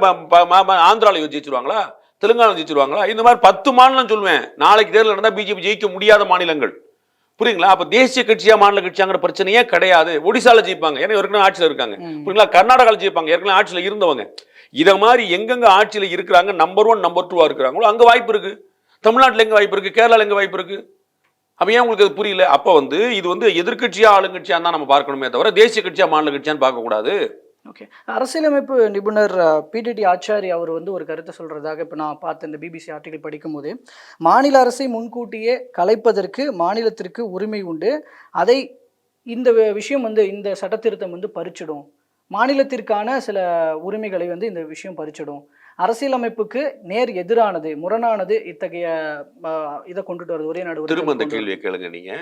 ஆந்திரால ஜெயிச்சிருவாங்களா? தெலுங்கானா ஜெயிச்சிருவாங்களா? இந்த மாதிரி பத்து மாநிலம் சொல்லுவேன். நாளைக்கு தேர்தல் நடந்தா பிஜேபி ஜெயிக்க முடியாத மாநிலங்கள். புரியுங்களா? அப்ப தேசிய கட்சியா மாநில கட்சியாங்கிற பிரச்சனையே கிடையாது. ஒடிசால ஜெயிப்பாங்க. ஏன்னா ஏற்கனவே ஆட்சியில் இருக்காங்க. புரியுங்களா? கர்நாடகாவில் ஜெயிப்பாங்க. ஏற்கனவே ஆட்சியில் இருந்தவங்க. இத மாதிரி எங்கெங்க ஆட்சியில் இருக்கிறாங்க? நம்பர் ஒன் நம்பர் டூவா இருக்கிறாங்களோ அங்க வாய்ப்பு இருக்கு. தமிழ்நாட்டுல எங்க வாய்ப்பு இருக்கு? கேரளால எங்க வாய்ப்பு இருக்கு? அப்ப ஏன் உங்களுக்கு அது புரியல? அப்ப வந்து இது வந்து எதிர்க்கட்சியா ஆளுங்கட்சியா தான் நம்ம பார்க்கணுமே தவிர தேசிய கட்சியா மாநில கட்சியான்னு பார்க்க கூடாது ஓகே அரசியலமைப்பு நிபுணர் பிடிடி ஆச்சாரி அவர் வந்து ஒரு கருத்தை சொல்றதாக இப்போ நான் பார்த்த இந்த பிபிசி ஆர்டிகல் படிக்கும்போது மாநில அரசை முன்கூட்டியே கலைப்பதற்கு மாநிலத்திற்கு உரிமை உண்டு. அதை இந்த விஷயம் வந்து இந்த சட்டத்திருத்தம் வந்து பறிச்சிடும். மாநிலத்திற்கான சில உரிமைகளை வந்து இந்த விஷயம் பறிச்சிடும். அரசியலமைப்புக்கு நேர் எதிரானது முரணானது இத்தகைய இதை கொண்டுட்டு வருது. ஒரே நாடு திரும்ப அந்த கேள்வியை கேளுங்க நீங்க.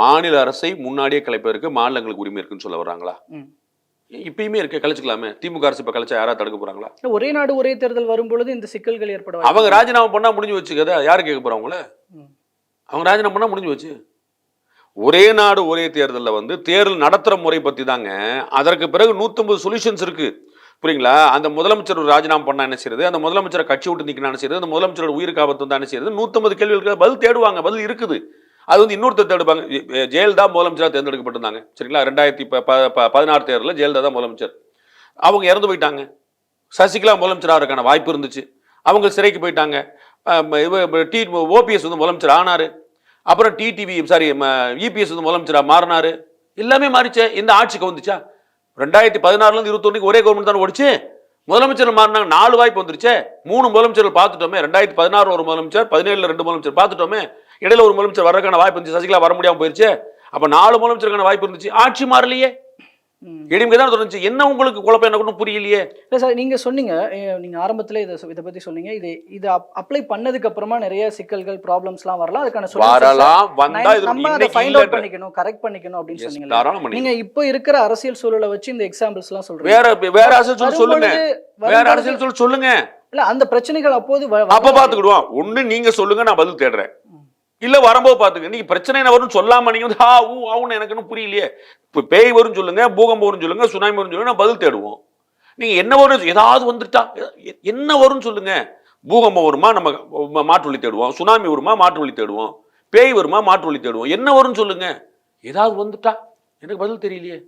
மாநில அரசை முன்னாடியே கலைப்பதற்கு மாநிலங்களுக்கு உரிமை இருக்குன்னு சொல்ல வர்றாங்களா. இப்பயுமே இருக்கு கலைச்சுக்கலாமே. திமுக அரசு இப்ப கலைச்சா யாரா தடுக்க போறாங்களா. ஒரே நாடு ஒரே தேர்தல் வரும்பொழுது இந்த சிக்கல்கள் ஏற்பட வாய்ப்பு அவங்க ராஜினாமா பண்ணா முடிஞ்சு வச்சு கதை. யாரு கேட்க போறாங்களே. அவங்க ராஜினாமா பண்ணா முடிஞ்சு வச்சு ஒரே நாடு ஒரே தேர்தலில் வந்து தேர்தல் நடத்துற முறை பத்தி தாங்க அதற்கு பிறகு நூத்தம்பது சொல்யூஷன்ஸ் இருக்கு. புரியுங்களா? அந்த முதலமைச்சர் ராஜினாமா பண்ணா என்ன செய்யறது? அந்த முதலமைச்சரை கட்சி விட்டு நிக்கணும் என்ன செய்யறது? அந்த முதலமைச்சரோட உயிருக்கு ஆபத்து வந்தா என்ன செய்யறது? நூத்தம்பது கேள்விகளுக்கு பதில் தேடுவாங்க பதில் இருக்குது. அது வந்து இன்னொருத்தர் தேடுவாங்க ஜெ- ஜெயலலிதா முதலமைச்சராக தேர்ந்தெடுக்கப்பட்டிருந்தாங்க. சரிங்களா? ரெண்டாயிரத்தி ப- ப- பதினாறு தேர்தலில் ஜெயலலிதா தான் முதலமைச்சர். அவங்க இறந்து போயிட்டாங்க. சசிகலா முதலமைச்சராக இருக்கான வாய்ப்பு இருந்துச்சு. அவங்க சிறைக்கு போயிட்டாங்க. டி ஓபிஎஸ் வந்து முதலமைச்சர் ஆனாரு. அப்புறம் டிடிவி சாரி இபிஎஸ் வந்து முதலமைச்சராக மாறினாரு. எல்லாமே மாறிச்சே. இந்த ஆட்சிக்கு வந்துச்சா? ரெண்டாயிரத்தி பதினாறுலேருந்து இருபத்தொன்னுக்கு ஒரே கவர்மெண்ட் தானே ஓடிச்சு. முதலமைச்சர் மாறினாங்க. நாலு வாய்ப்பு வந்துருச்சே. மூணு முதலமைச்சர்கள் பார்த்துட்டோமே. ரெண்டாயிரத்தி பதினாறு ஒரு முதலமைச்சர் பதினேழுல ரெண்டு முதலமைச்சர் பார்த்துட்டோமே. இடையில ஒரு முதலமைச்சர் வர்றதுக்கான வாய்ப்பு இருந்துச்சு. சசிகலா வர முடியாம போயிருச்சு. அப்ப நாலு முதலமைச்சருக்கான வாய்ப்பு இருந்துச்சு. ஆட்சி மாறலையே. எடிஎம்கே தான் தொடர்ந்துச்சு. என்ன உங்களுக்கு குழப்பம்? எனக்கு ஒன்றும் புரியலையே. இல்லை சார் நீங்கள் சொன்னீங்க அஹ் நீங்க ஆரம்பத்துல இதை இதை பத்தி சொன்னீங்க. இது இதை அப்ளை பண்ணதுக்கு அப்புறமா நிறைய சிக்கல்கள் ப்ராப்ளம்ஸ்லாம் வரலாம். அதுக்கான வரலாம். வந்தா இது நம்ம அதை ஃபைண்ட் அவுட் பண்ணிக்கணும் கரெக்ட் பண்ணிக்கணும் அப்படின்னு சொன்னீங்க தாராளம் பண்ணி நீங்க இப்போ இருக்கிற அரசியல் சூழலை வச்சு இந்த எக்ஸாம்பிள்ஸ்லாம் சொல்றீங்க. வேற வேற அரசியல் சொல்லி சொல்லுங்க. வேற அரசியல் சொல்லி சொல்லுங்க. இல்ல அந்த பிரச்சனைகள் அப்போது அப்ப பாத்துக்கிடுவோம். ஒண்ணு நீங்க சொல்லுங்க நான் பதில் தேடுறேன். இல்ல வரும்போது பாத்துக்க நீங்க பிரச்சனை என்ன வரும்னு சொல்லாம நீங்க வந்து ஹா ஊ ஆவுன்னு எனக்கு இன்னும் புரியலையே. இப்ப பேய் வரும் சொல்லுங்க பூகம்பம் வரும் சொல்லுங்க சுனாமி வரும் சொல்லுங்க பதில் தேடுவோம். நீங்க என்ன வரும் ஏதாவது வந்துட்டா என்ன வரும்னு சொல்லுங்க. பூகம்பம் வருமா நம்ம ம- மாற்று வழி தேடுவோம். சுனாமி வருமா மாற்று வழி தேடுவோம். பேய் வருமா மாற்று வழி தேடுவோம். என்ன வரும்னு சொல்லுங்க. ஏதாவது வந்துட்டா எனக்கு பதில் தெரியலையே.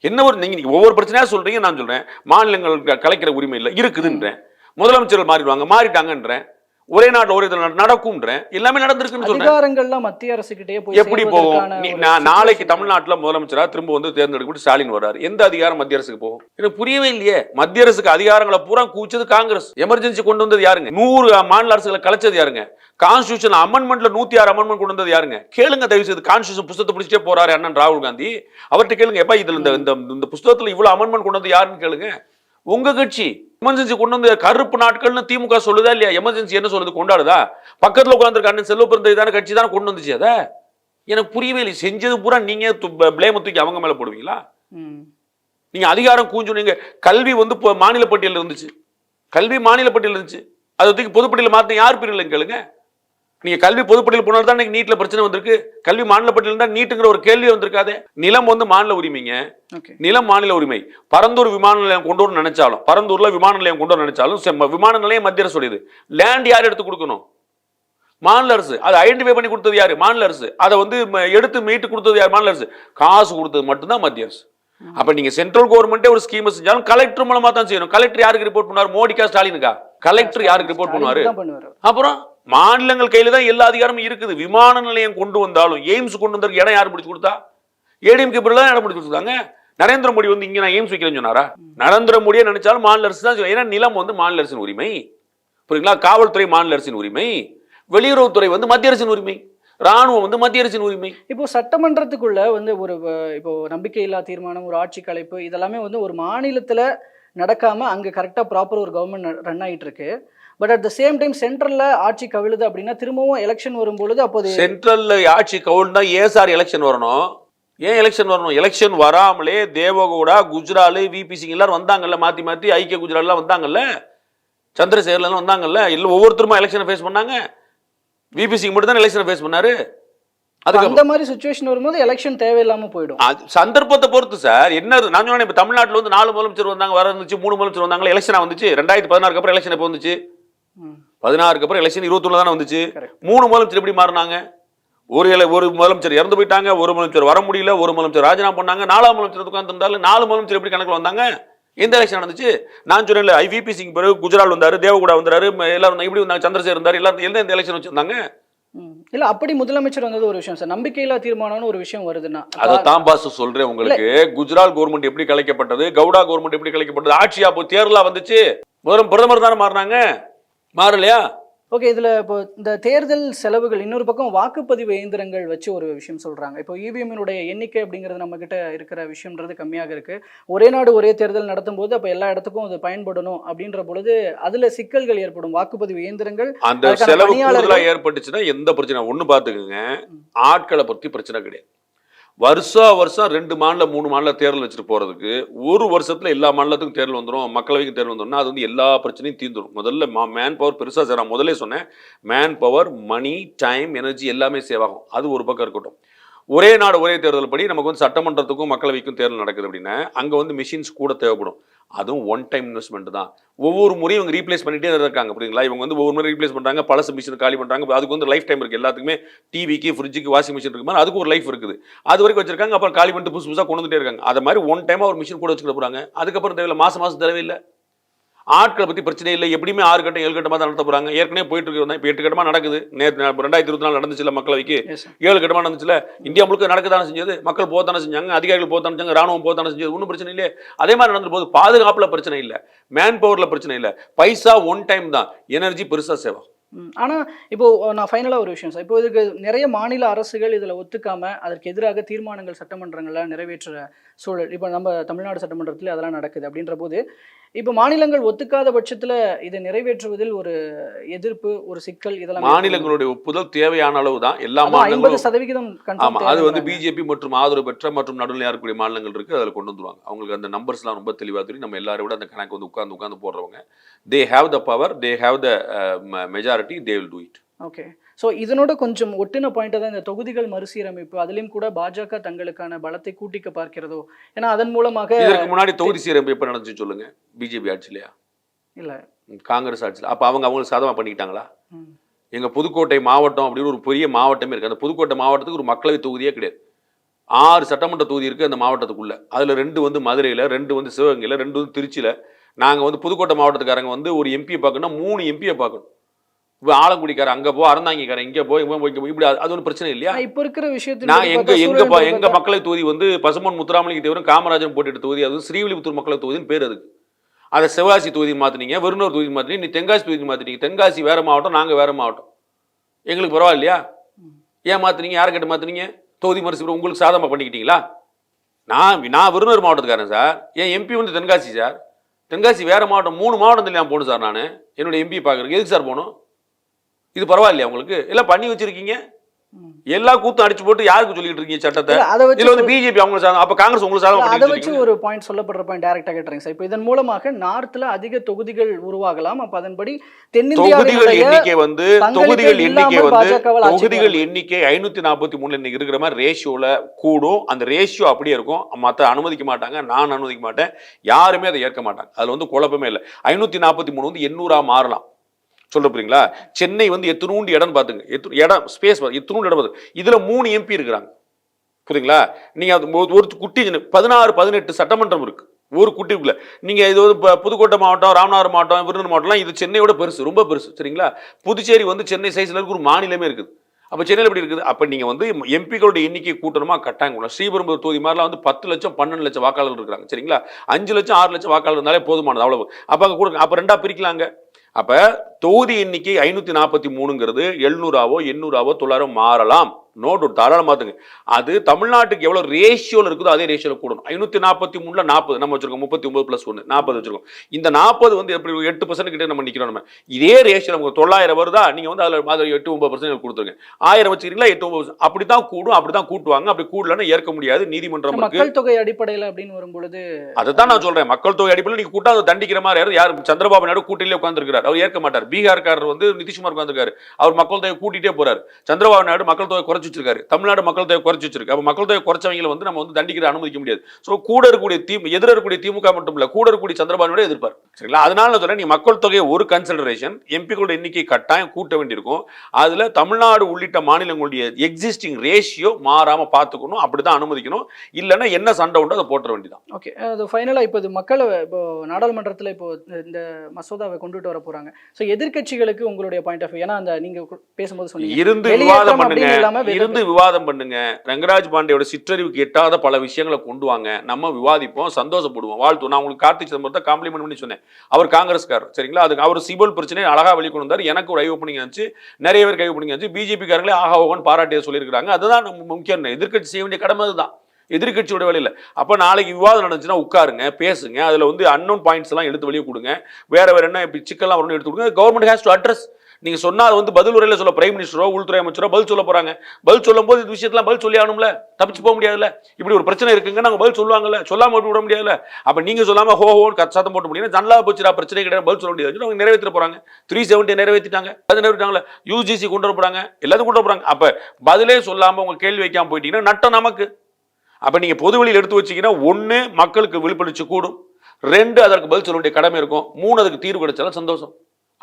என்ன ஒரு நீங்க நீங்க ஒவ்வொரு பிரச்சனையா சொல்றீங்க நான் சொல்றேன். மாநிலங்கள் க- கலைக்கிற உரிமை இல்லை இருக்குதுன்றேன். முதலமைச்சர்கள் மாறிடுவாங்க மாறிட்டாங்கன்றேன். ஒரே நாட்டில் ஒரே நடக்கும்ன்றேன். எல்லாமே நடந்திருக்குன்னு சொல்றேன் மத்திய அரசுகிட்டயே போய் எப்படி போகும்? நான் நாளைக்கு தமிழ்நாட்டுல முதலமைச்சரா திரும்ப வந்து தேர்ந்தெடுக்கப்பட்டு ஸ்டாலின் வர்றாரு. எந்த அதிகாரம் மத்திய அரசுக்கு போகும்? எனக்கு புரியவே இல்லையே. மத்திய அரசுக்கு அதிகாரங்களை பூரா கூச்சது காங்கிரஸ். எமர்ஜென்சி கொண்டு வந்தது யாருங்க? நூறு மாநில அரசுகளை கலைச்சது யாருங்க? கான்ஸ்டியூஷன் அமெண்ட்மெண்ட்ல நூத்தி ஆறு அமெண்ட்மெண்ட் கொண்டு வந்தது யாருங்க? கேளுங்க தயவு செய்து கான்ஸ்டியூஷன் புத்தகத்தை பிடிச்சிட்டே போறாரு அண்ணன் ராகுல் காந்தி. அவர்கிட்ட கேளுங்க எப்ப இதுல இந்த இந்த- இந்த புத்தகத்துல இவ்வளவு அமெண்ட்மெண்ட் கொண்டு வந்து யாருன்னு கேளுங்க. உங்க கட்சி எமர்ஜென்சி கொண்டு வந்து கருப்பு நாட்கள்னு திமுக சொல்லுதா இல்லையா? எமர்ஜென்சி என்ன சொல்லுது? கொண்டாடுதா? பக்கத்துல உட்காந்துருக்க அண்ணன் செல்வ பிறந்தது தானே கட்சி தானே கொண்டு வந்துச்சு அதை? எனக்கு புரியவே இல்லை. செஞ்சது பூரா நீங்க பிளேம தூக்கி அவங்க மேல போடுவீங்களா. நீங்க அதிகாரம் கூஞ்சு நீங்க கல்வி வந்து மாநில பட்டியலில் இருந்துச்சு. கல்வி மாநில பட்டியலில் இருந்துச்சு. அதை தூக்கி பொதுப்பட்டியலில் மாத்த யார் பிரிவில் கேளுங்க. நீங்க கல்வி பொதுப்பட்டியல் போனாலும் தான் இன்னைக்கு நீட்ல பிரச்சனை வந்திருக்கு. கல்வி மாநில பட்டியல் தான் நீட்டுங்கிற ஒரு கேள்வி வந்திருக்காதே. நிலம் வந்து மாநில உரிமைங்க. நிலம் மாநில உரிமை. பரந்தூர் விமான நிலையம் கொண்டு வர நினைச்சாலும் பரந்தூர்ல விமான நிலையம் கொண்டு வர நினைச்சாலும் விமான நிலையம் மத்திய அரசு உடையது லேண்ட் யார் எடுத்து கொடுக்கணும்? மாநில அரசு. அதை ஐடென்டிஃபை பண்ணி கொடுத்தது யாரு? மாநில அரசு. அதை வந்து எடுத்து மீட்டு கொடுத்தது யார்? மாநில அரசு. காசு கொடுத்தது மட்டும்தான் மத்திய அரசு. அப்ப நீங்க சென்ட்ரல் கவர்மெண்ட்டே ஒரு ஸ்கீம் செஞ்சாலும் கலெக்டர் மூலமா தான் செய்யணும். கலெக்டர் யாருக்கு ரிப்போர்ட் பண்ணுவார்? மோடிக்கா ஸ்டாலினுக்கா? கலெக்டர் யாருக்கு ரிப்போர்ட் பண்ணுவாரு. அப்புறம்? மாநிலங்கள் கையில் தான் எல்லா அதிகாரமும் இருக்குது. விமான நிலையம் கொண்டு வந்தாலும் எய்ம்ஸ் கொண்டு வந்ததுக்கு இடம் யார் பிடிச்சி கொடுத்தா? ஏடிஎம்கே தான் இடம் பிடிச்சி கொடுத்தாங்க நரேந்திர மோடி வந்து இங்கே நான் எய்ம்ஸ் வைக்கிறேன்னு சொன்னாரா? நரேந்திர மோடியே நினைச்சாலும் மாநில அரசு தான் ஏன்னா நிலம் வந்து மாநில அரசின் உரிமை. புரியுங்களா காவல்துறை மாநில அரசின் உரிமை. வெளியுறவுத்துறை வந்து மத்திய அரசின் உரிமை. ராணுவம் வந்து மத்திய அரசின் உரிமை. இப்போ சட்டமன்றத்துக்குள்ள வந்து ஒரு இப்போ நம்பிக்கையில்லா தீர்மானம் ஒரு ஆட்சி கலைப்பு இதெல்லாமே வந்து ஒரு மாநிலத்தில் நடக்காம அங்கே கரெக்டாக ப்ராப்பர் ஒரு கவர்மெண்ட் ரன் ஆகிட்டு இருக்கு. But at the same time சென்ட்ரல்ல ஆட்சி கவிழுது அப்படின்னா திரும்பவும் எலெக்ஷன் வரும்பொழுது அப்போது சென்ட்ரல்ல ஆட்சி கவுல்னா ஏன் சார் எலெக்ஷன் வரணும்? ஏன் எலெக்ஷன் வரணும்? எலெக்ஷன் வராமலே தேவகவுடா குஜ்ரால் விபி சிங் எல்லாரும் வந்தாங்கல்ல மாத்தி மாத்தி ஐக்கிய குஜரால்லாம் வந்தாங்கல்ல? சந்திரசேகர்லாம் வந்தாங்கல்ல? இல்ல ஒவ்வொருத்தருமா எலெக்ஷனை ஃபேஸ் பண்ணாங்க? விபி சிங் மட்டும் தான் எலெக்ஷனை ஃபேஸ் பண்ணாரு? அதுக்கு அந்த மாதிரி சுச்சுவேஷன் வரும்போது எலெக்ஷன் தேவையில்லாம போயிடும். சந்தர்ப்பத்தை பொறுத்து சார். என்ன? நான் சொன்னேன் இப்போ தமிழ்நாட்டில் வந்து நாலு முதலமைச்சர் வந்தாங்க வர இருந்துச்சு மூணு முதலமைச்சர் வந்தாங்க எலெக்ஷனா வந்துச்சு. ரெண்டாயிரத்தி பதினாறுக்கு அப்புறம் எலெக்ஷன் எப்போ வந்துச்சு. பதினாறுக்கு அப்புறம் எலெக்ஷன் இருபத்தொன்னு தானே வந்துச்சு. மூணு முதலமைச்சர் எப்படி மாறினாங்க? ஒரு ele- ஒரு முதலமைச்சர் இறந்து போயிட்டாங்க ஒரு முதலமைச்சர் வர முடியல ஒரு முதலமைச்சர் ராஜினாமா பண்ணாங்க நாலாம் முதலமைச்சர் உட்காந்துருந்தாலும் நாலு முதலமைச்சர் எப்படி கணக்கில் வந்தாங்க? எந்த எலெக்ஷன் நடந்துச்சு? நான் சொன்னேன் ஐவிபி சிங் பிறகு குஜரால் வந்தாரு தேவகுடா வந்தாரு எல்லாரும். இப்படி வந்தாங்க சந்திரசேகர் இருந்தாரு எல்லாரும் எந்த எந்த எலெக்ஷன் வச்சிருந்தாங்க. இல்ல அப்படி முதலமைச்சர் வந்தது ஒரு விஷயம் சார். நம்பிக்கையில்லா தீர்மானம்னு ஒரு விஷயம் வருதுன்னா. அதை தான் பாஸ் சொல்றேன் உங்களுக்கு. குஜராத் கவர்மெண்ட் எப்படி கலைக்கப்பட்டது கவுடா கவர்மெண்ட் எப்படி கலைக்கப்பட்டது ஆட்சி அப்போ தேர்தலா வந்துச்சு. முதல்ல பிரதமர் தானே மாறினாங்க. மாறலையா? ஓகே இதுல இப்போ இந்த தேர்தல் செலவுகள் இன்னொரு பக்கம் வாக்குப்பதிவு இயந்திரங்கள் வச்சு ஒரு விஷயம் சொல்றாங்க. இப்போ இவிஎம்னுடைய எண்ணிக்கை அப்படிங்கிறது நம்ம கிட்ட இருக்கிற விஷயம்ன்றது கம்மியாக இருக்கு. ஒரே நாடு ஒரே தேர்தல் நடத்தும் போது அப்போ எல்லா இடத்துக்கும் அது பயன்படணும் அப்படின்ற பொழுது அதுல சிக்கல்கள் ஏற்படும். வாக்குப்பதிவு இயந்திரங்கள் அந்த செலவு ஏற்பட்டுச்சுன்னா எந்த பிரச்சனை ஒண்ணு பாத்துக்கோங்க ஆட்களை பத்தி பிரச்சனை கிடையாது. வருஷா வருஷம் ரெண்டு மாநில மூணு மாநில தேர்தல் வச்சுட்டு போகிறதுக்கு ஒரு வருஷத்தில் எல்லா மாநிலத்துக்கும் தேர்தல் வந்துடும் மக்களவைக்கும் தேர்தல் வந்துடும்னா அது வந்து எல்லா பிரச்சனையும் தீர்ந்துடும் முதல்ல மேன் பவர் பெருசாக சார் முதலே சொன்னேன் man power money time energy எல்லாமே சேவ் ஆகும். அது ஒரு பக்கம் இருக்கட்டும். ஒரே நாடு ஒரே தேர்தல் படி நமக்கு வந்து சட்டமன்றத்துக்கும் மக்களவைக்கும் தேர்தல் நடக்குது அப்படின்னா அங்கே வந்து மிஷின்ஸ் கூட தேவைப்படும். அதுவும் ஒன் டைம் இன்வெஸ்ட்மெண்ட் தான். ஒவ்வொரு முறையும் இவங்க ரீப்ளேஸ் பண்ணிட்டே தான் இருக்காங்க புரியுங்களா இவங்க வந்து ஒவ்வொரு முறை ரீப்ளேஸ் பண்ணுறாங்க பழசு மிஷின் காலி பண்ணுறாங்க அதுக்கு வந்து லைஃப் டைம் இருக்குது எல்லாத்துக்குமே டிவிக்கு ஃப்ரிட்ஜுக்கு வாஷிங் மிஷின் இருக்கு மாதிரி அதுக்கு ஒரு லைஃப் இருக்குது. அது வரைக்கும் வச்சிருக்காங்க அப்புறம் காலி பண்ணிட்டு புதுசு புதுசாக கொண்டு வந்துட்டே இருக்காங்க. அது மாதிரி ஒன் டைமாக ஒரு மிஷின் கூட வச்சுக்கிட்டு போகிறாங்க அதுக்கப்புறம் தேவையில்ல மாதம் மாதம் தேவையில்லை. ஆட்களை பத்தி பிரச்சனை இல்லை. எப்படியுமே ஆறு கட்டம் ஏழு கட்டமா தான் நடத்த போறாங்க. ஏற்கனவே போயிட்டு இருக்கிறதா இப்போ எட்டு கட்டமா நடக்குது. நேற்று ரெண்டாயிரத்தி இருபத்தி நாலு நடந்துச்சுல மக்களவைக்கு. ஏழு கட்டமா நடந்துச்சுல. இந்தியா முழுக்க நடக்கத்தானே செஞ்சது. மக்கள் போத்தானே செஞ்சாங்க. அதிகாரிகள் போத்தானே செஞ்சாங்க. ராணுவம் போத்தானே செஞ்சது. ஒன்றும் பிரச்சனை இல்லையே. அதே மாதிரி நடந்து போது பாதுகாப்புல பிரச்சனை இல்லை. மேன் பவர்ல பிரச்சனை இல்லை. பைசா ஒன் டைம் தான். எனர்ஜி பெருசா சேவா. ம். ஆனா இப்போ நான் ஃபைனலா ஒரு விஷயம் சார் இப்போ இதுக்கு நிறைய மாநில அரசுகள் இதுல ஒத்துக்காம அதற்கு எதிராக தீர்மானங்கள் சட்டமன்றங்கள்ல நிறைவேற்றுற சூழல். இப்போ நம்ம தமிழ்நாடு சட்டமன்றத்தில் அதெல்லாம் நடக்குது அப்படின்ற போது இப்போ மாநிலங்கள் ஒத்துக்காத பட்சத்துல இதை நிறைவேற்றுவதில் ஒரு எதிர்ப்பு ஒரு சிக்கல் இதெல்லாம் மாநிலங்களுடைய ஒப்புதல் தேவையான அளவு தான். எல்லா மாநிலங்களும் சதவிகிதம் ஆமா அது வந்து பிஜேபி மற்றும் ஆதரவு பெற்ற மற்றும் நடுநிலையா இருக்கக்கூடிய மாநிலங்கள் இருக்கு அதில் கொண்டு வந்துருவாங்க. அவங்களுக்கு அந்த நம்பர்ஸ்லாம் ரொம்ப தெளிவா தெரியும். நம்ம எல்லாரும் விட அந்த கணக்கு வந்து உட்கார்ந்து உட்கார்ந்து போடுறவங்க. They have the power they have the majority they will do it okay so இதனோட கொஞ்சம் ஒட்டின பாயிண்ட் தான் இந்த தொகுதிகள் மறுசீரமைப்பு அதிலும் கூட பாஜக தங்களுக்கான பலத்தை கூட்டிக்க பார்க்கிறதோ? ஏன்னா அதன் மூலமாக இதற்கு முன்னாடி தொகுதி சீரமைப்பு எப்ப நடந்துச்சு சொல்லுங்க பிஜேபி ஆட்சியிலையா இல்ல. காங்கிரஸ் ஆட்சியில் அப்ப அவங்க அவங்களுக்கு சாதகமா பண்ணிக்கிட்டாங்களா? ம். எங்க புதுக்கோட்டை மாவட்டம் அப்படின்னு ஒரு பெரிய மாவட்டமே இருக்கு. அந்த புதுக்கோட்டை மாவட்டத்துக்கு ஒரு மக்களவை தொகுதியே கிடையாது. ஆறு சட்டமன்ற தொகுதி இருக்கு அந்த மாவட்டத்துக்குள்ள. அதுல ரெண்டு வந்து மதுரையில ரெண்டு வந்து சிவகங்கையில ரெண்டு வந்து திருச்சியில. நாங்க வந்து புதுக்கோட்டை மாவட்டத்துக்காரங்க வந்து ஒரு எம்பியை பார்க்கணும்னா மூணு எம்பியை பார்க்கணும். இப்போ ஆலங்குடிக்காரன் அங்க போ அறந்தாங்கிக்காரன் இங்க போய் இவன் போய் இப்படி அது- ஒன்றும் பிரச்சனை இல்லையா? இப்ப இருக்கிற விஷயத்துல நான் எங்க எங்க ப- எங்க மக்களவை தொகுதி வந்து பசுமன் முத்துராமலிங்க தேவரும் காமராஜன் போட்டிட்ட தொகுதி அது ஸ்ரீவில்லிபுத்தூர் மக்களவை தொகுதின்னு பேர் அதுக்கு. அதை சிவகாசி தொகுதி மாத்தினீங்க வெறுனூர் தொகுதி மாத்தினீங்க நீ தென்காசி தொகுதி மாத்தினீங்க தென்காசி வேற மாவட்டம் நாங்க வேற மாவட்டம். எங்களுக்கு பரவாயில்லையா? ஏன் மாத்துனீங்க? யாரை கேட்டு மாத்துனீங்க? தொகுதி மறுசீர் உங்களுக்கு சாதகமா பண்ணிக்கிட்டீங்களா? நான் நான் விருதுநகர் மாவட்டத்துக்காரன் சார். என் எம்பி வந்து தென்காசி சார். தென்காசி வேற மாவட்டம் மூணு மாவட்டத்தில் நான் போகணும் சார் நான். என்னோட எம்பி பார்க்குறதுக்கு. எதுக்கு சார் போகணும்? இது பரவாயில்லையா உங்களுக்கு? எல்லாம் பண்ணி வச்சிருக்கீங்க. எல்லா கூத்தும் அடிச்சு போட்டு யாருக்கு சொல்லிட்டு இருக்கீங்க சட்டத்தை? அதை வச்சு வந்து பிஜேபி அவங்க சாதம் அப்ப காங்கிரஸ் உங்களுக்கு சாதம் அதை வச்சு. ஒரு பாயிண்ட் சொல்லப்படுற பாயிண்ட் டைரக்டா கேட்டுறேங்க சார். இப்போ இதன் மூலமாக நார்த்ல அதிக தொகுதிகள் உருவாகலாம். அப்ப அதன்படி தொகுதிகள் எண்ணிக்கை வந்து தொகுதிகள் எண்ணிக்கை வந்து தொகுதிகள் எண்ணிக்கை ஐநூத்தி நாற்பத்தி மூணுல இன்னைக்கு இருக்கிற மாதிரி ரேஷியோல கூடும். அந்த ரேஷியோ அப்படியே இருக்கும். மத்த அனுமதிக்க மாட்டாங்க நான் அனுமதிக்க மாட்டேன். யாருமே அதை ஏற்க மாட்டாங்க. அதுல வந்து குழப்பமே இல்லை. ஐநூத்தி நாற்பத்தி மூணு வந்து எண்ணூறா மாறலாம். சொல்ல போறீங்களா சென்னை வந்து எத்தனூண்டு இடம் பார்த்துங்க. எத்தனை இடம் ஸ்பேஸ் எத்தனூண்டு இடம் பார்த்து இதில் மூணு எம்பி இருக்கிறாங்க. புரியுங்களா? நீங்கள் அது ஒரு- குட்டி பதினாறு பதினெட்டு சட்டமன்றம் இருக்கு. ஒரு குட்டிக்குள்ள நீங்கள் இது வந்து ப- புதுக்கோட்டை மாவட்டம் ராமநாதபுரம் மாவட்டம் விருதுநகர் மாவட்டம்லாம் இது சென்னையோட பெருசு ரொம்ப பெருசு. சரிங்களா? புதுச்சேரி வந்து சென்னை சைஸ்ல இருக்க ஒரு மாநிலமே இருக்குது. அப்போ சென்னையில் எப்படி இருக்குது? அப்போ நீங்கள் வந்து எம்பிக்களுடைய எண்ணிக்கை கூட்டணுமா? கட்டாயம் ஸ்ரீபெரும்புதூர் தொகுதி மாதிரிலாம் வந்து பத்து லட்சம் பன்னெண்டு லட்சம் வாக்காளர்கள் இருக்கிறாங்க. சரிங்களா? அஞ்சு லட்சம் ஆறு லட்சம் வாக்காளர் இருந்தாலே போதுமானது அவ்வளவு. அப்போ அங்கே கொடுங்க. அப்போ ரெண்டாக பிரிக்கலாங்க. அப்போ தொகுதி எண்ணிக்கை ஐநூற்றி நாற்பத்தி மூணுங்கிறது எழுநூறாவோ எண்ணூறாவோ தொள்ளாயிரம் மாறலாம். நோட் ஒரு தாராளம் மாத்துங்க அது தமிழ்நாட்டுக்கு எவ்வளோ ரேஷியோவில் இருக்குதோ அதே ரேஷியோவில் கூடணும். ஐநூற்றி நாற்பத்தி மூணில் நாற்பது நம்ம வச்சிருக்கோம் முப்பத்தி ஒன்பது ப்ளஸ் ஒன்று நாற்பது வச்சிருக்கோம். இந்த நாற்பது வந்து எப்படி எட்டு பர்சன்ட் கிட்ட நம்ம நிற்கிறோம் நம்ம. இதே ரேஷியோ நமக்கு தொள்ளாயிரம் வருதா? நீங்கள் வந்து அதில் அதில் எட்டு ஒன்பது பர்சன்ட் கொடுத்துருங்க. ஆயிரம் வச்சுக்கிறீங்களா எட்டு ஒன்பது அப்படி தான் கூடும். அப்படி தான் கூட்டுவாங்க. அப்படி கூடலன்னா ஏற்க முடியாது. நீதிமன்றம் மக்கள் தொகை அடிப்படையில் அப்படின்னு வரும்பொழுது அதைத்தான் நான் சொல்றேன். மக்கள் தொகை அடிப்படையில் நீங்க கூட்டா அதை தண்டிக்கிற மாதிரி யாரு யார் சந்திரபாபு நாயுடு கூட்டிலே உட்காந்துருக்காரு அவர் ஏற்க மாட்டார். பீகார்காரர் வந்து நிதிஷ்குமார் உட்காந்துருக்காரு அவர் மக்கள் தொகை கூட்டிட்டே போறாரு. சந்திரபாபு நாயுடு மக்கள் தொகை குறைச்சு வச்சிருக்காரு. தமிழ்நாடு மக்கள் தொகை குறைச்சு வச்சிருக்கு. அப்ப மக்கள் தொகை குறைச்சவங்களை வந்து நம்ம வந்து தண்டிக்கிற அனுமதிக்க முடியாது. ஸோ கூட இருக்கக்கூடிய தி எதிர இருக்கக்கூடிய திமுக மட்டும் இல்ல கூட இருக்கக்கூடிய சந்திரபாபு நாயுடு எதிர்ப்பார். சரிங்களா? அதனால நான் சொல்றேன் நீ மக்கள் தொகையை ஒரு கன்சிடரேஷன் எம்பிக்களோட எண்ணிக்கை கட்டாயம் கூட்ட வேண்டியிருக்கும். அதுல தமிழ்நாடு உள்ளிட்ட மாநிலங்களுடைய எக்ஸிஸ்டிங் ரேஷியோ மாறாம பார்த்துக்கணும் அப்படிதான் அனுமதிக்கணும். இல்லைன்னா என்ன சண்டை உண்டோ அதை போட்டுற வேண்டியதான் ஓகே அது ஃபைனலாக இப்போ இது மக்களை இப்போ நாடாளுமன்றத்தில் இப்போ இந்த மசோதாவை கொண்டுட்டு வர போறாங்க. ஸோ எதிர்க்கட்சிகளுக்கு உங்களுடைய பாயிண்ட் ஆஃப் ஏன்னா அந்த நீங்க கு- பேசும்போது சொன்னீங்க. இருந்து விவாதம் பண்ணுங்க. இருந்து விவாதம் பண்ணுங்க. ரங்கராஜ் பாண்டியோட சிற்றறிவுக்கு எட்டாத பல விஷயங்களை கொண்டு வாங்க. நம்ம விவாதிப்போம் சந்தோஷப்படுவோம் வாழ்த்து நான் உங்களுக்கு கார்த்திக் சிதம்பரத்தை காம்ப்ளிமெண்ட் பண்ணி சொன்னேன். அவர் காங்கிரஸ்கார் சரிங்களா? அதுக்கு அவர் சிபல் பிரச்சனை அழகா வெளிக்கொண்டு வந்தார். எனக்கு ஒரு ஐ ஓப்பனிங் ஆச்சு நிறைய பேர் கை ஓப்பனிங் ஆச்சு பிஜேபி காரங்களே ஆஹா ஓகன் பாராட்டிய சொல்லியிருக்காங்க அதுதான் முக்கியம். எதிர்க்கட்சி செய்ய வேண்டிய கடமை அதுதான். எதிர்க்கட்சியோட வேலையில் அப்போ நாளைக்கு விவாதம் நடந்துச்சுன்னா உட்காருங்க பேசுங்க. அதில் வந்து அன்னோன் பாயிண்ட்ஸ் எல்லாம் எடுத்து வெளியே கொடுங்க. வேற வேற என்ன இப்படி சிக்கல்லாம் வரணும் எடுத்து கொடுங்க. கவர்மெண்ட் ஹேஸ் டு அட்ரஸ் நீங்கள் சொன்னால் அது வந்து பதில் உரையில் சொல்ல பிரைம் மினிஸ்டரோ உள்துறை அமைச்சரோ பதில் சொல்ல போகிறாங்க பதில் சொல்லும் போது இந்த விஷயத்தெல்லாம் பதில் சொல்லி ஆகணும்ல தப்பிச்சு போக முடியாதுல்ல? இப்படி ஒரு பிரச்சனை இருக்குங்க நாங்கள் பதில் சொல்லுவாங்கல்ல? சொல்லாமல் விட்டு விட முடியாதுல்ல? அப்போ நீங்கள் சொல்லாமல் ஹோ ஹோன்னு கத் சத்தம் போட்டு முடியும் நல்லா போச்சுடா பிரச்சனை கிடையாது பதில் சொல்ல முடியாது அவங்க நிறைவேற்ற போகிறாங்க த்ரீ செவன்ட்டி நிறைவேற்றிட்டாங்க அது நிறைவேற்றாங்களே யூஜிசி கொண்டு வர போறாங்க. எல்லாத்தையும் கொண்டு வர அப்போ பதிலே சொல்லாமல் உங்கள் கேள்வி வைக்காமல் போயிட்டீங்கன்னா நட்டம் நமக்கு. அப்போ நீங்கள் பொதுவெளியில் எடுத்து வச்சிங்கன்னா ஒன்று மக்களுக்கு விழிப்புணர்ச்சி கூடும். ரெண்டு அதற்கு பதில் சொல்ல வேண்டிய கடமை இருக்கும். மூணு அதுக்கு தீர்வு கிடைச்சாலும் சந்தோஷம்.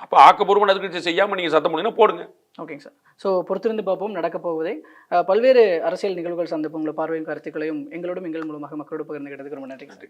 அப்ப ஆக்கப்பூர்வமான எதிர்க்கட்சி செய்யாம நீங்க சத்தம் முடியும்னா போடுங்க. ஓகேங்க சார் ஸோ பொறுத்திருந்து பார்ப்போம் நடக்க போவதை. பல்வேறு அரசியல் நிகழ்வுகள் சந்திப்பு உங்களை பார்வையும் கருத்துக்களையும் எங்களோடும் எங்கள் மூலமாக மக்களோடு பகிர்ந்துகிட்டதுக்கு ரொம்ப நன்றி நன்றி.